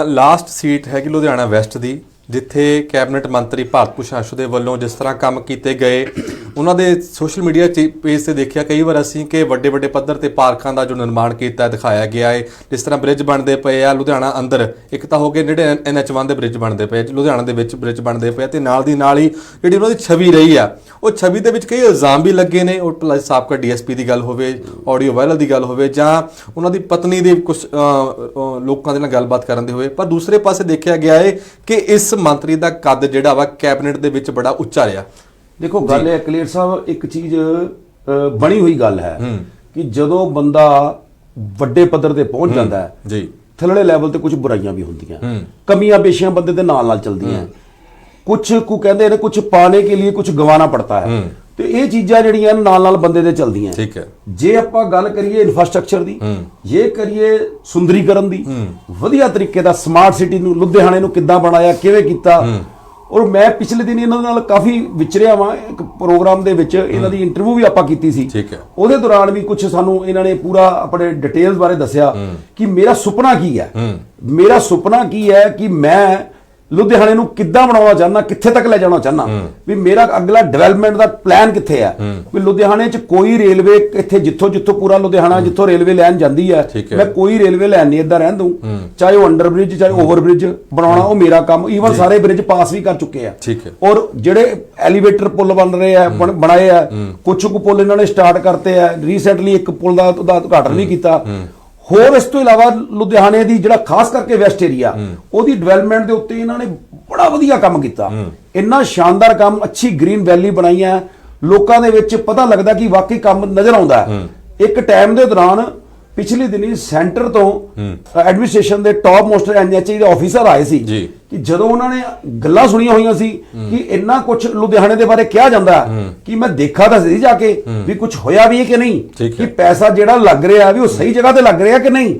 ਲਾਸਟ ਸੀਟ ਹੈਗੀ ਲੁਧਿਆਣਾ ਵੈਸਟ ਦੀ। ਜਿੱਥੇ ਕੈਬਨਿਟ ਮੰਤਰੀ ਭਾਰਤ ਭੂਸ਼ਣ ਆਸ਼ੂ ਦੇ ਵੱਲੋਂ ਜਿਸ ਤਰ੍ਹਾਂ ਕੰਮ ਕੀਤੇ ਗਏ ਉਹਨਾਂ ਦੇ ਸੋਸ਼ਲ ਮੀਡੀਆ ਪੇਜ ਤੇ ਦੇਖਿਆ ਕਈ ਵਾਰ ਅਸੀਂ ਕਿ ਵੱਡੇ ਵੱਡੇ ਪੱਧਰ ਤੇ ਪਾਰਕਾਂ ਦਾ ਜੋ ਨਿਰਮਾਣ ਕੀਤਾ ਦਿਖਾਇਆ ਗਿਆ ਹੈ, ਜਿਸ ਤਰ੍ਹਾਂ ਬ੍ਰਿਜ ਬਣਦੇ ਪਏ ਆ, ਲੁਧਿਆਣਾ ਅੰਦਰ ਇੱਕ ਤਾਂ ਹੋ ਗਏ ਜਿਹੜੇ NH1 ਦੇ ਬ੍ਰਿਜ ਬਣਦੇ ਪਏ ਲੁਧਿਆਣਾ ਦੇ ਵਿੱਚ ਬ੍ਰਿਜ ਬਣਦੇ ਪਏ ਆ ਤੇ ਨਾਲ ਦੀ ਨਾਲ ਹੀ ਜਿਹੜੀ ਉਹਨਾਂ ਦੀ ਛਵੀ ਰਹੀ ਆ, ਉਹ ਛਵੀ ਦੇ ਵਿੱਚ ਕਈ ਇਲਜ਼ਾਮ ਵੀ ਲੱਗੇ ਨੇ, ਉਹ ਪਲੱਸ ਸਾਬਕਾ ਡੀਐਸਪੀ ਦੀ ਗੱਲ ਹੋਵੇ, ਆਡੀਓ ਵਾਇਰਲ ਦੀ ਗੱਲ ਹੋਵੇ ਜਾਂ ਉਹਨਾਂ ਦੀ ਪਤਨੀ ਦੇ ਕੁਝ ਲੋਕਾਂ ਦੇ ਨਾਲ ਗੱਲਬਾਤ ਕਰਨ ਦੇ ਹੋਵੇ, ਪਰ ਦੂਸਰੇ ਪਾਸੇ ਦੇਖਿਆ ਗਿਆ ਹੈ ਕਿ ਇਸ ਮੰਤਰੀ ਦਾ ਕੱਦ ਜਿਹੜਾ ਵਾ ਕੈਬਨਿਟ ਦੇ ਵਿੱਚ ਬੜਾ ਉੱਚਾ ਰਿਹਾ। ਦੇਖੋ ਗੱਲ ਇਹ ਕਲੀਅਰ ਸਾਹਿਬ ਇੱਕ ਚੀਜ਼ ਬਣੀ ਹੋਈ ਗੱਲ ਹੈ ਕਿ ਜਦੋਂ ਬੰਦਾ ਵੱਡੇ ਪੱਧਰ ਤੇ ਪਹੁੰਚ ਜਾਂਦਾ ਹੈ ਜੀ। ਥੱਲੜੇ ਲੈਵਲ ਤੇ ਕੁਝ ਬੁਰਾਈਆਂ ਵੀ ਹੁੰਦੀਆਂ। ਕਮੀਆਂ ਪੇਸ਼ੀਆਂ ਬੰਦੇ ਦੇ ਨਾਲ ਨਾਲ ਚੱਲਦੀਆਂ ਕੁਝ ਕੁ ਕਹਿੰਦੇ ਨੇ ਕੁਝ ਪਾਣੇ ਕੇ ਲਈ ਕੁਝ ਗਵਾਣਾ ਪੜਤਾ ਹੈ। ਤੇ ਇਹ ਚੀਜ਼ਾਂ ਜਿਹੜੀਆਂ ਨਾਲ ਨਾਲ ਬੰਦੇ ਦੇ ਚੱਲਦੀਆਂ ਠੀਕ ਹੈ। ਜੇ ਆਪਾਂ ਗੱਲ ਕਰੀਏ ਇਨਫਰਾਸਟ੍ਰਕਚਰ ਦੀ ਜੇ ਕਰੀਏ ਸੁੰਦਰੀਕਰਨ ਦੀ ਵਧੀਆ ਤਰੀਕੇ ਦਾ ਸਮਾਰਟ ਸਿਟੀ ਨੂੰ ਲੁਧਿਆਣੇ ਨੂੰ ਕਿੱਦਾਂ ਬਣਾਇਆ ਕਿਵੇਂ ਕੀਤਾ ਔਰ ਮੈਂ ਪਿਛਲੇ ਦਿਨ ਇਹਨਾਂ ਨਾਲ ਕਾਫੀ ਵਿਚਰਿਆ ਵਾਂ ਇੱਕ ਪ੍ਰੋਗਰਾਮ ਦੇ ਵਿੱਚ ਇਹਨਾਂ ਦੀ ਇੰਟਰਵਿਊ ਵੀ ਆਪਾਂ ਕੀਤੀ ਸੀ। ਠੀਕ ਹੈ। ਉਹਦੇ ਦੌਰਾਨ ਵੀ ਕੁਝ ਸਾਨੂੰ ਇਹਨਾਂ ਨੇ ਪੂਰਾ ਆਪਣੇ ਡਿਟੇਲਸ ਬਾਰੇ ਦੱਸਿਆ ਕਿ ਮੇਰਾ ਸੁਪਨਾ ਕੀ ਹੈ। ਮੇਰਾ ਸੁਪਨਾ ਕੀ ਹੈ ਕਿ ਮੈਂ ਲੁਧਿਆਣੇ ਨੂੰ ਕਿੱਦਾਂ ਬਣਾਉਣਾ ਚਾਹੁੰਦਾ ਕਿੱਥੇ ਤੱਕ ਲੈ ਜਾਣਾ ਚਾਹੁੰਦਾ? ਵੀ ਮੇਰਾ ਅਗਲਾ ਡਿਵੈਲਪਮੈਂਟ ਦਾ ਪਲਾਨ ਕਿੱਥੇ ਹੈ। ਵੀ ਲੁਧਿਆਣੇ 'ਚ ਕੋਈ ਰੇਲਵੇ ਇੱਥੇ ਜਿੱਥੋਂ ਜਿੱਥੋਂ ਪੂਰਾ ਲੁਧਿਆਣਾ ਜਿੱਥੋਂ ਰੇਲਵੇ ਲਾਈਨ ਜਾਂਦੀ ਹੈ। ਮੈਂ ਕੋਈ ਰੇਲਵੇ ਲਾਈਨ ਨਹੀਂ ਇਦਾਂ ਰਹਿਣ ਦੂੰ ਚਾਹੇ ਉਹ ਅੰਡਰ ਬ੍ਰਿਜ ਚਾਹੇ ਓਵਰ ਬ੍ਰਿਜ ਬਣਾਉਣਾ ਉਹ ਮੇਰਾ ਕੰਮ ਈਵਨ ਸਾਰੇ ਬ੍ਰਿਜ ਪਾਸ ਵੀ ਕਰ ਚੁੱਕੇ ਆ। ਔਰ ਜਿਹੜੇ ਐਲੀਵੇਟਰ ਪੁਲ ਬਣ ਰਹੇ ਆ ਬਣ- ਬਣਾਏ ਆ ਕੁਝ ਕੁ ਪੁਲ ਇਹਨਾਂ ਨੇ ਸਟਾਰਟ ਕਰਤੇ ਆ ਰੀਸੈਂਟਲੀ ਇੱਕ ਪੁਲ ਦਾ ਉਦਘਾਟਨ ਵੀ ਕੀਤਾ। ਹੋਰ ਇਸ ਤੋਂ ਇਲਾਵਾ ਲੁਧਿਆਣੇ ਦੀ ਜਿਹੜਾ ਖਾਸ ਕਰਕੇ ਵੈਸਟ ਏਰੀਆ ਉਹਦੀ ਡਿਵੈਲਪਮੈਂਟ ਦੇ ਉੱਤੇ ਇਹਨਾਂ ਨੇ ਬੜਾ ਵਧੀਆ ਕੰਮ ਕੀਤਾ। ਇੰਨਾ ਸ਼ਾਨਦਾਰ ਕੰਮ ਅੱਛੀ ਗ੍ਰੀਨ ਵੈਲੀ ਬਣਾਈ ਹੈ। ਲੋਕਾਂ ਦੇ ਵਿੱਚ ਪਤਾ ਲੱਗਦਾ ਕਿ ਵਾਕਈ ਕੰਮ ਨਜ਼ਰ ਆਉਂਦਾ ਇੱਕ ਟਾਈਮ ਦੇ ਦੌਰਾਨ ਪਿਛਲੇ ਦਿਨੀ ਸੈਂਟਰ ਤੋਂ ਐਡਮਿਨਿਸਟ੍ਰੇਸ਼ਨ ਦੇ ਟਾਪ ਮੋਸਟ ਐਨਐਚਏ ਦੇ ਆਫੀਸਰ ਆਏ ਸੀ। ਕਿ ਜਦੋਂ ਉਹਨਾਂ ਨੇ ਗੱਲਾਂ ਸੁਣੀਆਂ ਹੋਈਆਂ ਸੀ ਕਿ ਇੰਨਾ ਕੁਝ ਲੁਧਿਆਣੇ ਦੇ ਬਾਰੇ ਕਿਹਾ ਜਾਂਦਾ ਕਿ ਮੈਂ ਦੇਖਾ ਤਾਂ ਸਹੀ ਜਾ ਕੇ ਵੀ ਕੁਝ ਹੋਇਆ ਵੀ ਹੈ ਕਿ ਨਹੀਂ ਕਿ। ਪੈਸਾ ਜਿਹੜਾ ਲੱਗ ਰਿਹਾ ਵੀ ਉਹ ਸਹੀ ਜਗ੍ਹਾ ਤੇ ਲੱਗ ਰਿਹਾ ਕਿ ਨਹੀਂ।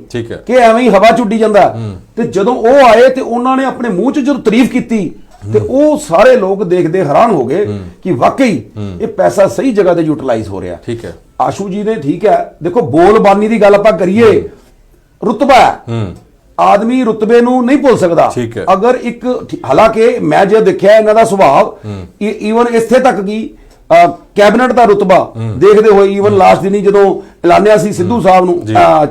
ਕਿ ਐਵੇਂ ਹੀ ਹਵਾ ਚੁੱਡੀ ਜਾਂਦਾ ਤੇ ਜਦੋਂ ਉਹ ਆਏ ਤੇ ਉਹਨਾਂ ਨੇ ਆਪਣੇ ਮੂੰਹ 'ਚ ਜਦੋਂ ਤਾਰੀਫ ਕੀਤੀ ਤੇ ਉਹ ਸਾਰੇ ਲੋਕ ਦੇਖਦੇ ਹੈਰਾਨ ਹੋ ਗਏ ਕਿ ਵਾਕਈ ਇਹ ਪੈਸਾ ਸਹੀ ਜਗ੍ਹਾ ਤੇ ਯੂਟਿਲਾਈਜ਼ ਹੋ ਰਿਹਾ। ਠੀਕ ਹੈ। ਆਸ਼ੂ ਜੀ ਨੇ ਠੀਕ ਹੈ ਦੇਖੋ ਬੋਲਬਾਨੀ ਦੀ ਗੱਲ ਆਪਾਂ ਕਰੀਏ ਰੁਤਬਾ ਆਦਮੀ ਰੁਤਬੇ ਨੂੰ ਨਹੀਂ ਭੁੱਲ ਸਕਦਾ। ਅਗਰ ਇੱਕ ਹਾਲਾਂਕਿ ਮੈਂ ਜੇ ਦੇਖਿਆ ਇਹਨਾਂ ਦਾ ਸੁਭਾਅ ਈਵਨ ਇੱਥੇ ਤੱਕ ਕਿ ਕੈਬਨਿਟ ਦਾ ਰੁਤਬਾ ਦੇਖਦੇ ਹੋਏ ਈਵਨ ਲਾਸਟ ਦਿਨੀ ਜਦੋਂ ਐਲਾਨਿਆ ਸੀ ਸਿੱਧੂ ਸਾਹਿਬ ਨੂੰ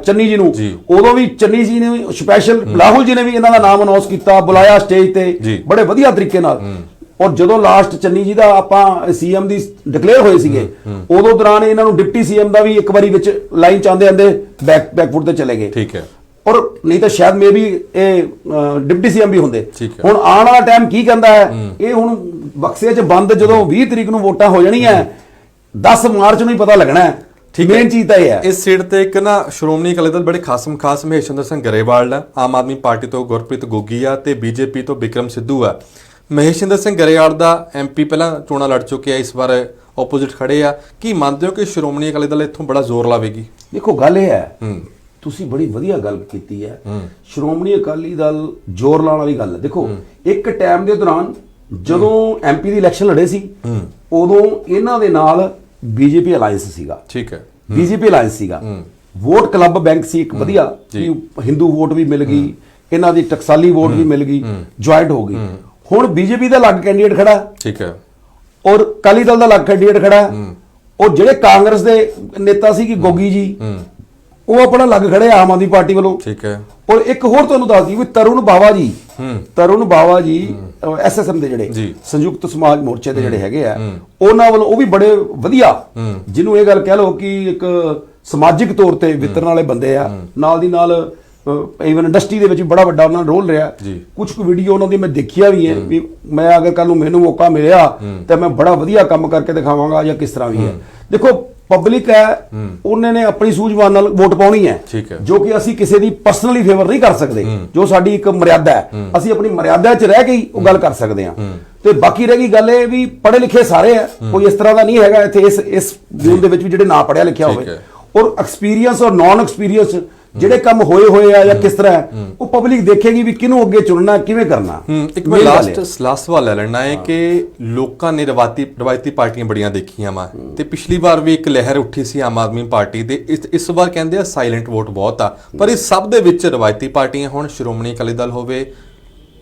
ਚੰਨੀ ਜੀ ਨੂੰ। ਉਦੋਂ ਵੀ ਚੰਨੀ ਜੀ ਨੇ ਸਪੈਸ਼ਲ ਰਾਹੁਲ ਜੀ ਨੇ ਵੀ ਇਹਨਾਂ ਦਾ ਨਾਮ ਅਨਾਉਂਸ ਕੀਤਾ ਬੁਲਾਇਆ ਸਟੇਜ ਤੇ। ਬੜੇ ਵਧੀਆ ਤਰੀਕੇ ਨਾਲ। ਔਰ ਜਦੋਂ ਲਾਸਟ ਚੰਨੀ ਜੀ ਦਾ ਆਪਾਂ ਸੀਐਮ ਦੀ ਡਿਕਲੇਅਰ ਹੋਏ ਸੀਗੇ ਉਦੋਂ ਦੌਰਾਨ ਇਹਨਾਂ ਨੂੰ ਡਿਪਟੀ ਸੀਐਮ ਦਾ ਵੀ ਇੱਕ ਵਾਰੀ ਵਿੱਚ ਲਾਈਨ ਚਾਹੁੰਦੇ ਆਂਦੇ ਬੈਕ ਬੈਕਫੁੱਟ ਤੇ ਚਲੇ ਗਏ। ਠੀਕ ਹੈ। ਔਰ ਨਹੀਂ ਤਾਂ ਸ਼ਾਇਦ ਮੇ ਵੀ ਇਹ ਡਿਪਟੀ ਸੀਐਮ ਵੀ ਹੁੰਦੇ। ਹੁਣ ਆਉਣ ਵਾਲਾ ਟਾਈਮ ਕੀ ਕਹਿੰਦਾ ਹੈ? ਇਹ ਹੁਣ ਬਕਸੇ 'ਚ ਬੰਦ ਜਦੋਂ 20 ਤਰੀਕ ਨੂੰ ਵੋਟਾਂ ਹੋ ਜਾਣੀਆਂ 10 ਮਾਰਚ ਨੂੰ ਹੀ ਪਤਾ ਲੱਗਣਾ ਹੈ। ਠੀਕ ਹੈ। ਮੇਨ ਚੀਜ਼ ਤਾਂ ਇਹ ਹੈ। ਇਸ ਸੀਟ ਤੇ ਇੱਕ ਨਾ ਸ਼੍ਰੋਮਣੀ ਅਕਾਲੀ ਦਲ ਬੜੇ ਖਾਸਮ ਖਾਸ ਮਹੇਸ਼ਿੰਦਰ ਸਿੰਘ ਗਰੇਵਾਲ ਆ ਆਮ ਆਦਮੀ ਪਾਰਟੀ ਤੋਂ ਗੁਰਪ੍ਰੀਤ ਗੋਗੀ ਆ ਤੇ ਬੀਜੇਪੀ ਤੋਂ ਵਿਕਰਮ ਸਿੱਧੂ ਆ। ਮਹੇਸ਼ਿੰਦਰ ਸਿੰਘ ਗਰੇਵਾਲ ਦਾ ਐਮਪੀ ਪਹਿਲਾਂ ਚੋਣਾਂ ਲੜ ਚੁੱਕੇ ਆ ਇਸ ਵਾਰ ਆਪੋਜ਼ਿਟ ਖੜੇ ਆ। ਕੀ ਮੰਨਦੇ ਹੋ ਕਿ ਸ਼੍ਰੋਮਣੀ ਅਕਾਲੀ ਦਲ ਇੱਥੋਂ ਬੜਾ ਜ਼ੋਰ ਲਾਵੇਗੀ? ਦੇਖੋ ਗੱਲ ਇਹ ਹੂੰ। ਤੁਸੀਂ ਬੜੀ ਵਧੀਆ ਗੱਲ ਕੀਤੀ ਹੈ। ਸ਼੍ਰੋਮਣੀ ਅਕਾਲੀ ਦਲ ਜ਼ੋਰ ਲਾਉਣ ਵਾਲੀ ਗੱਲ ਹੈ। ਦੇਖੋ ਇੱਕ ਟਾਈਮ ਦੇ ਦੌਰਾਨ ਜਦੋਂ ਐਮਪੀ ਦੀ ਇਲੈਕਸ਼ਨ ਲੜੇ ਸੀ ਉਦੋਂ ਇਹਨਾਂ ਦੇ ਨਾਲ ਬੀਜੇਪੀ ਅਲਾਈਅੰਸ ਸੀਗਾ। ਠੀਕ ਹੈ। ਬੀਜੇਪੀ ਅਲਾਈਅੰਸ ਸੀਗਾ। ਵੋਟ ਕਲੱਬ ਬੈਂਕ ਸੀ ਇੱਕ ਵਧੀਆ। ਕਿ ਹਿੰਦੂ ਵੋਟ ਵੀ ਮਿਲ ਗਈ ਇਹਨਾਂ ਦੀ ਟਕਸਾਲੀ ਵੋਟ ਵੀ ਮਿਲ ਗਈ ਜੁਆਇੰਟ ਹੋ ਗਈ। ਹੁਣ ਬੀਜੇਪੀ ਦਾ ਅਲੱਗ ਕੈਂਡੀਡੇਟ ਖੜਾ। ਠੀਕ ਹੈ। ਔਰ ਕਾਲੀ ਦਲ ਦਾ ਅਲੱਗ ਕੈਂਡੀਡੇਟ ਖੜਾ। ਔਰ ਜਿਹੜੇ ਕਾਂਗਰਸ ਦੇ ਨੇਤਾ ਸੀ ਕਿ ਗੋਗੀ ਜੀ। ਉਹ ਆਪਣਾ ਅਲੱਗ ਖੜੇ ਆ ਆਮ ਆਦਮੀ ਪਾਰਟੀ ਵੱਲੋਂ। ਠੀਕ ਹੈ। ਔਰ ਇੱਕ ਹੋਰ ਤੁਹਾਨੂੰ ਦੱਸ ਦਈ ਵੀ ਤਰੁਣ ਬਾਵਾ ਜੀ ਹੂੰ। ਤਰੁਣ ਬਾਵਾ ਜੀ ਐਸਐਸਐਮ ਦੇ ਜਿਹੜੇ। ਸੰਯੁਕਤ ਸਮਾਜ ਮੋਰਚੇ ਦੇ ਜਿਹੜੇ ਹੈਗੇ ਆ ਉਹਨਾਂ ਵੱਲੋਂ ਉਹ ਵੀ ਬੜੇ ਵਧੀਆ ਜਿਹਨੂੰ ਇਹ ਗੱਲ ਕਹਿ ਲਓ ਕਿ ਇੱਕ ਸਮਾਜਿਕ ਤੌਰ ਤੇ ਵਿਤਰਨ ਵਾਲੇ ਬੰਦੇ ਆ। ਨਾਲ ਦੀ ਨਾਲ ਇਵਨ ਇੰਡਸਟਰੀ ਦੇ ਵਿੱਚ ਵੀ ਬੜਾ ਵੱਡਾ ਉਹਨਾਂ ਦਾ ਰੋਲ ਰਿਹਾ। ਕੁਝ ਕੁ ਵੀਡੀਓ ਉਹਨਾਂ ਦੀ ਮੈਂ ਦੇਖੀਆਂ ਵੀ ਹੈ। ਵੀ ਮੈਂ ਅਗਰ ਕੱਲ ਨੂੰ ਮੈਨੂੰ ਮੌਕਾ ਮਿਲਿਆ ਤਾਂ ਮੈਂ ਬੜਾ ਵਧੀਆ ਕੰਮ ਕਰਕੇ ਦਿਖਾਵਾਂਗਾ ਜਾਂ ਕਿਸ ਤਰ੍ਹਾਂ ਵੀ ਹੈ। ਦੇਖੋ ਪਬਲਿਕ ਹੈ ਉਹਨੇ ਨੇ ਆਪਣੀ ਸੂਝਵਾਨ ਨਾਲ ਵੋਟ ਪਾਉਣੀ ਹੈ। ਜੋ ਕਿ ਅਸੀਂ ਕਿਸੇ ਦੀ ਪਰਸਨਲੀ ਫੇਵਰ ਨਹੀਂ ਕਰ ਸਕਦੇ। ਜੋ ਸਾਡੀ ਇੱਕ ਮਰਿਆਦਾ ਹੈ ਅਸੀਂ ਆਪਣੀ ਮਰਿਆਦਾ 'ਚ ਰਹਿ ਕੇ ਹੀ ਉਹ ਗੱਲ ਕਰ ਸਕਦੇ ਹਾਂ। ਤੇ ਬਾਕੀ ਰਹਿ ਗਈ ਗੱਲ ਇਹ ਵੀ ਪੜ੍ਹੇ ਲਿਖੇ ਸਾਰੇ ਆ ਕੋਈ ਇਸ ਤਰ੍ਹਾਂ ਦਾ ਨਹੀਂ ਹੈਗਾ ਇੱਥੇ ਇਸ ਇਸ ਜ਼ੋਨ ਦੇ ਵਿੱਚ ਵੀ ਜਿਹੜੇ ਨਾ ਪੜ੍ਹਿਆ ਲਿਖਿਆ ਹੋਵੇ। ਔਰ ਐਕਸਪੀਰੀਅੰਸ ਔਰ ਨਾਨ ਐਕਸਪੀਰੀਅੰਸ ਜਿਹੜੇ ਕੰਮ ਹੋਏ ਹੋਏ ਆ ਜਾਂ ਕਿਸ ਤਰ੍ਹਾਂ ਹੈ, ਉਹ ਪਬਲਿਕ ਦੇਖੇਗੀ ਵੀ ਕਿਹਨੂੰ ਅੱਗੇ ਚੁਣਨਾ ਕਿਵੇਂ ਕਰਨਾ। ਇੱਕ ਮੈਂ। ਲਾਸਟ ਲਾਸਟ ਸਵਾਲ ਲੈ ਲੈਣਾ ਹੈ ਕਿ ਲੋਕਾਂ ਨੇ ਰਵਾਤੀ ਰਵਾਇਤੀ ਪਾਰਟੀਆਂ ਬੜੀਆਂ ਦੇਖੀਆਂ ਵਾ। ਤੇ ਪਿਛਲੀ ਵਾਰ ਵੀ ਇੱਕ ਲਹਿਰ ਉੱਠੀ ਸੀ ਆਮ ਆਦਮੀ ਪਾਰਟੀ ਦੇ। ਇਸ ਇਸ ਵਾਰ ਕਹਿੰਦੇ ਆ ਸਾਇਲੈਂਟ ਵੋਟ ਬਹੁਤ ਆ। ਪਰ ਇਸ ਸਭ ਦੇ ਵਿੱਚ ਰਵਾਇਤੀ ਪਾਰਟੀਆਂ ਹੁਣ। ਸ਼੍ਰੋਮਣੀ ਅਕਾਲੀ ਦਲ ਹੋਵੇ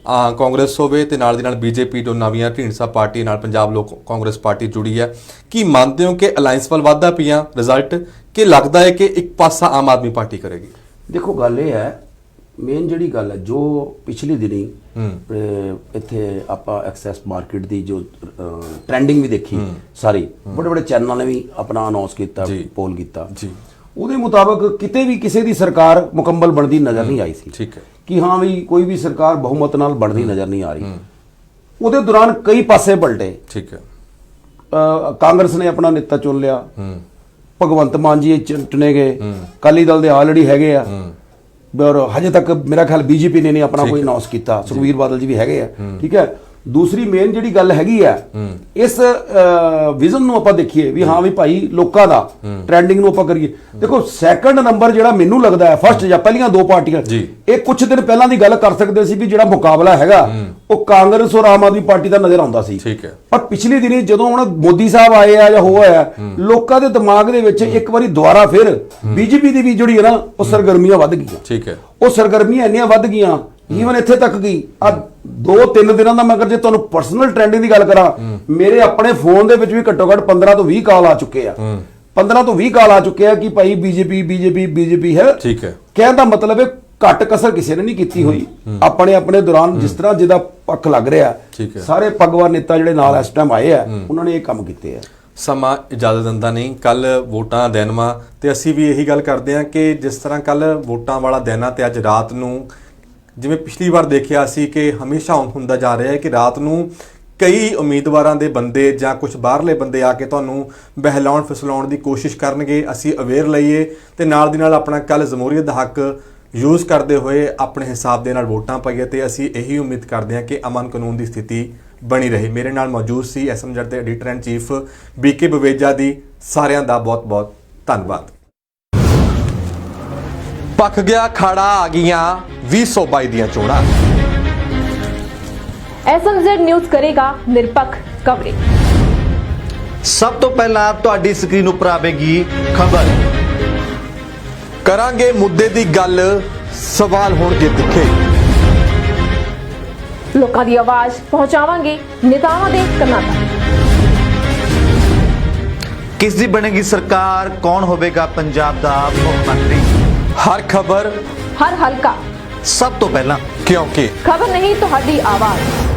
ਆ ਕਾਂਗਰਸ ਹੋਵੇ ਤੇ ਨਾਲ ਦੀ ਨਾਲ ਬੀਜੇਪੀ ਜੋ ਨਵੀਆਂ ਢੀਂਡਸਾ ਪਾਰਟੀ ਨਾਲ ਪੰਜਾਬ ਲੋਕ ਕਾਂਗਰਸ ਪਾਰਟੀ ਜੁੜੀ ਹੈ। ਕੀ ਮੰਨਦੇ ਹੋ ਕਿ ਅਲਾਈਅੰਸ ਵੱਲ ਵਾਧਾ ਪਈਆਂ ਰਿਜ਼ਲਟ ਕਿ ਲੱਗਦਾ ਹੈ ਕਿ ਇੱਕ ਪਾਸਾ ਆਮ ਆਦਮੀ ਪਾਰਟੀ ਕਰੇਗੀ? ਦੇਖੋ ਗੱਲ ਇਹ ਹੈ ਮੇਨ ਜਿਹੜੀ ਗੱਲ ਹੈ ਜੋ ਪਿਛਲੀ ਦਿਨੀ ਇੱਥੇ ਆਪਾਂ ਐਕਸੈਸ ਮਾਰਕੀਟ ਦੀ ਜੋ ਟ੍ਰੈਂਡਿੰਗ ਵੀ ਦੇਖੀ ਸਾਰੀ ਬੜੇ ਬੜੇ ਚੈਨਲਾਂ ਨੇ ਵੀ ਆਪਣਾ ਅਨਾਉਂਸ ਕੀਤਾ। ਪੋਲ ਕੀਤਾ। ਜੀ। ਉਹਦੇ ਮੁਤਾਬਕ ਕਿਤੇ ਵੀ ਕਿਸੇ ਦੀ ਸਰਕਾਰ ਮੁਕੰਮਲ ਬਣਦੀ ਨਜ਼ਰ ਨਹੀਂ ਆਈ ਸੀ। ਠੀਕ ਹੈ। ਕਿ ਹਾਂ ਵੀ ਕੋਈ ਵੀ ਸਰਕਾਰ ਬਹੁਮਤ ਨਾਲ ਬਣਦੀ ਨਜ਼ਰ ਨਹੀਂ ਆ ਰਹੀ। ਉਹਦੇ ਦੌਰਾਨ ਕਈ ਪਾਸੇ ਪਲਟੇ। ਠੀਕ ਹੈ। ਕਾਂਗਰਸ ਨੇ ਆਪਣਾ ਨੇਤਾ ਚੁਣ ਲਿਆ। ਭਗਵੰਤ ਮਾਨ ਜੀ ਚੁਣੇ ਗਏ। ਅਕਾਲੀ ਦਲ ਦੇ ਆਲਰੇਡੀ ਹੈਗੇ ਆ। ਔਰ ਹਜੇ ਤੱਕ ਮੇਰਾ ਖਿਆਲ ਬੀਜੇਪੀ ਨੇ ਨਹੀਂ ਆਪਣਾ ਕੋਈ ਅਨਾਉਂਸ ਕੀਤਾ। ਸੁਖਵੀਰ ਬਾਦਲ ਜੀ ਵੀ ਹੈਗੇ ਆ। ਠੀਕ ਹੈ? ਦੂਸਰੀ ਮੇਨ ਜਿਹੜੀ ਗੱਲ ਹੈਗੀ ਆ ਇਸ ਵਿਜ਼ਨ ਨੂੰ ਆਪਾਂ ਦੇਖੀਏ ਵੀ ਹਾਂ ਵੀ ਭਾਈ ਲੋਕਾਂ ਦਾ ਟ੍ਰੈਂਡਿੰਗ ਨੂੰ ਆਪਾਂ ਕਰੀਏ। ਦੇਖੋ ਸੈਕੰਡ ਨੰਬਰ ਜਿਹੜਾ ਮੈਨੂੰ ਲੱਗਦਾ ਹੈ ਫਰਸਟ ਜਾਂ ਪਹਿਲੀਆਂ ਦੋ ਪਾਰਟੀਆਂ। ਇਹ ਕੁਝ ਦਿਨ ਪਹਿਲਾਂ ਦੀ ਗੱਲ ਕਰ ਸਕਦੇ ਸੀ ਵੀ ਜਿਹੜਾ ਮੁਕਾਬਲਾ ਹੈਗਾ ਉਹ ਕਾਂਗਰਸ ਔਰ ਆਮ ਆਦਮੀ ਪਾਰਟੀ ਦਾ ਨਜ਼ਰ ਆਉਂਦਾ ਸੀ। ਠੀਕ ਹੈ। ਪਰ ਪਿਛਲੀ ਦਿਨੀ ਜਦੋਂ ਹੁਣ ਮੋਦੀ ਸਾਹਿਬ ਆਏ ਆ ਜਾਂ ਹੋ। ਆਇਆ ਲੋਕਾਂ ਦੇ ਦਿਮਾਗ ਦੇ ਵਿੱਚ ਇੱਕ ਵਾਰੀ ਦੁਬਾਰਾ ਫਿਰ ਬੀਜੇਪੀ ਦੀ ਵੀ ਜਿਹੜੀ ਹੈ ਨਾ ਉਹ ਸਰਗਰਮੀਆਂ ਵੱਧ ਗਈਆਂ। ਠੀਕ ਹੈ। ਉਹ ਸਰਗਰਮੀਆਂ ਇੰਨੀਆਂ ਵੱਧ ਗਈਆਂ ਈਵਨ ਇੱਥੇ ਤੱਕ ਗਈ। ਆ ਦੋ ਤਿੰਨ ਦਿਨਾਂ ਦਾ ਮੈਂ ਅਗਰ ਜੇ ਤੁਹਾਨੂੰ ਪਰਸਨਲ ਟ੍ਰੈਂਡਿੰਗ ਦੀ ਗੱਲ ਕਰਾਂ ਮੇਰੇ ਆਪਣੇ ਫੋਨ ਦੇ ਵਿੱਚ ਵੀ ਘੱਟੋ ਘੱਟ 15 ਤੋਂ 20 ਕਾਲ ਆ ਚੁੱਕੇ ਆ। 15 ਤੋਂ 20 ਕਾਲ ਆ ਚੁੱਕੇ ਆ ਕਿ ਭਾਈ ਬੀਜੇਪੀ ਬੀਜੇਪੀ ਬੀਜੇਪੀ ਹੈ। ਠੀਕ ਹੈ। ਕਹਿਣ ਦਾ ਮਤਲਬ ਹੈ ਘੱਟ ਕਸਰ ਕਿਸੇ ਨੇ ਨਹੀਂ ਕੀਤੀ ਹੋਈ। ਆਪਣੇ ਆਪਣੇ ਦੌਰਾਨ ਜਿਸ ਤਰ੍ਹਾਂ ਜਿਹਦਾ ਪੱਖ ਲੱਗ ਰਿਹਾ। ਸਾਰੇ ਪਗਵਾਰ ਨੇਤਾ ਜਿਹੜੇ ਨਾਲ ਇਸ ਟਾਈਮ ਆਏ ਆ ਉਹਨਾਂ ਨੇ ਇਹ ਕੰਮ ਕੀਤੇ ਆ। ਸਮਾਂ ਇਜਾਜ਼ਤ ਦਿੰਦਾ ਨਹੀਂ। ਕੱਲ ਵੋਟਾਂ ਦਾ ਦਿਨ ਵਾ। ਤੇ ਅਸੀਂ ਵੀ ਇਹੀ ਗੱਲ ਕਰਦੇ ਹਾਂ ਕਿ ਜਿਸ ਤਰ੍ਹਾਂ ਕੱਲ ਵੋਟਾਂ ਵਾਲਾ ਦਿਨ ਆ ਤੇ ਅੱਜ ਰਾਤ ਨੂੰ ਜਿਵੇਂ ਪਿਛਲੀ ਵਾਰ ਦੇਖਿਆ ਸੀ ਕਿ ਹਮੇਸ਼ਾ ਹੁੰਦਾ ਜਾ ਰਿਹਾ ਹੈ ਕਿ ਰਾਤ ਨੂੰ ਕਈ ਉਮੀਦਵਾਰਾਂ ਦੇ ਬੰਦੇ ਜਾਂ ਕੁਝ ਬਾਹਰਲੇ ਬੰਦੇ ਆ ਕੇ ਤੁਹਾਨੂੰ ਬਹਿਲਾਉਣ, ਫਿਸਲਾਉਣ ਦੀ ਕੋਸ਼ਿਸ਼ ਕਰਨਗੇ, ਅਸੀਂ ਅਵੇਅਰ ਲਈਏ ਤੇ ਨਾਲ ਦੀ ਨਾਲ ਆਪਣਾ ਕੱਲ ਜਮਹੂਰੀਅਤ ਦਾ ਹੱਕ ਯੂਜ਼ ਕਰਦੇ ਹੋਏ ਆਪਣੇ ਹਿਸਾਬ ਦੇ ਨਾਲ ਵੋਟਾਂ ਪਾਈਏ ਤੇ ਅਸੀਂ ਇਹੀ ਉਮੀਦ ਕਰਦੇ ਹਾਂ ਕਿ ਅਮਨ ਕਾਨੂੰਨ ਦੀ ਸਥਿਤੀ ਬਣੀ ਰਹੇ। ਮੇਰੇ ਨਾਲ ਮੌਜੂਦ ਸੀ ਐਸਐਮਜੈਡ ਦੇ editor and chief BK Baweja ਦੀ। ਸਾਰਿਆਂ ਦਾ ਬਹੁਤ-ਬਹੁਤ ਧੰਨਵਾਦ। ਪੱਕ ਗਿਆ ਖਾੜਾ ਆ ਗਈਆਂ 2022 ਦੀਆਂ ਚੋਣਾਂ। ਐਸਐਮਜ਼ੈਡ ਨਿਊਜ਼ ਕਰੇਗਾ ਨਿਰਪੱਖ ਕਵਰੇਜ ਸਭ ਤੋਂ ਪਹਿਲਾਂ ਤੁਹਾਡੀ ਸਕਰੀਨ ਉੱਪਰ ਆਵੇਗੀ ਖਬਰ। ਕਰਾਂਗੇ ਮੁੱਦੇ ਦੀ ਗੱਲ ਸਵਾਲ ਹੋਣਗੇ ਤਿੱਖੇ। ਲੋਕਾਂ ਦੀ ਆਵਾਜ਼ ਪਹੁੰਚਾਵਾਂਗੇ ਨੇਤਾਵਾਂ ਦੇ ਕੰਨਾਂ ਤੱਕ। ਕਿਸ ਦੀ ਬਣੇਗੀ ਸਰਕਾਰ ਕੌਣ ਹੋਵੇਗਾ ਪੰਜਾਬ ਦਾ ਮੁੱਖ ਮੰਤਰੀ? ਹਰ ਖਬਰ ਹਰ ਹਲਕਾ। ਸਭ ਤੋਂ ਪਹਿਲਾਂ ਕਿਉਂਕਿ ਖਬਰ ਨਹੀਂ ਤੁਹਾਡੀ ਆਵਾਜ਼।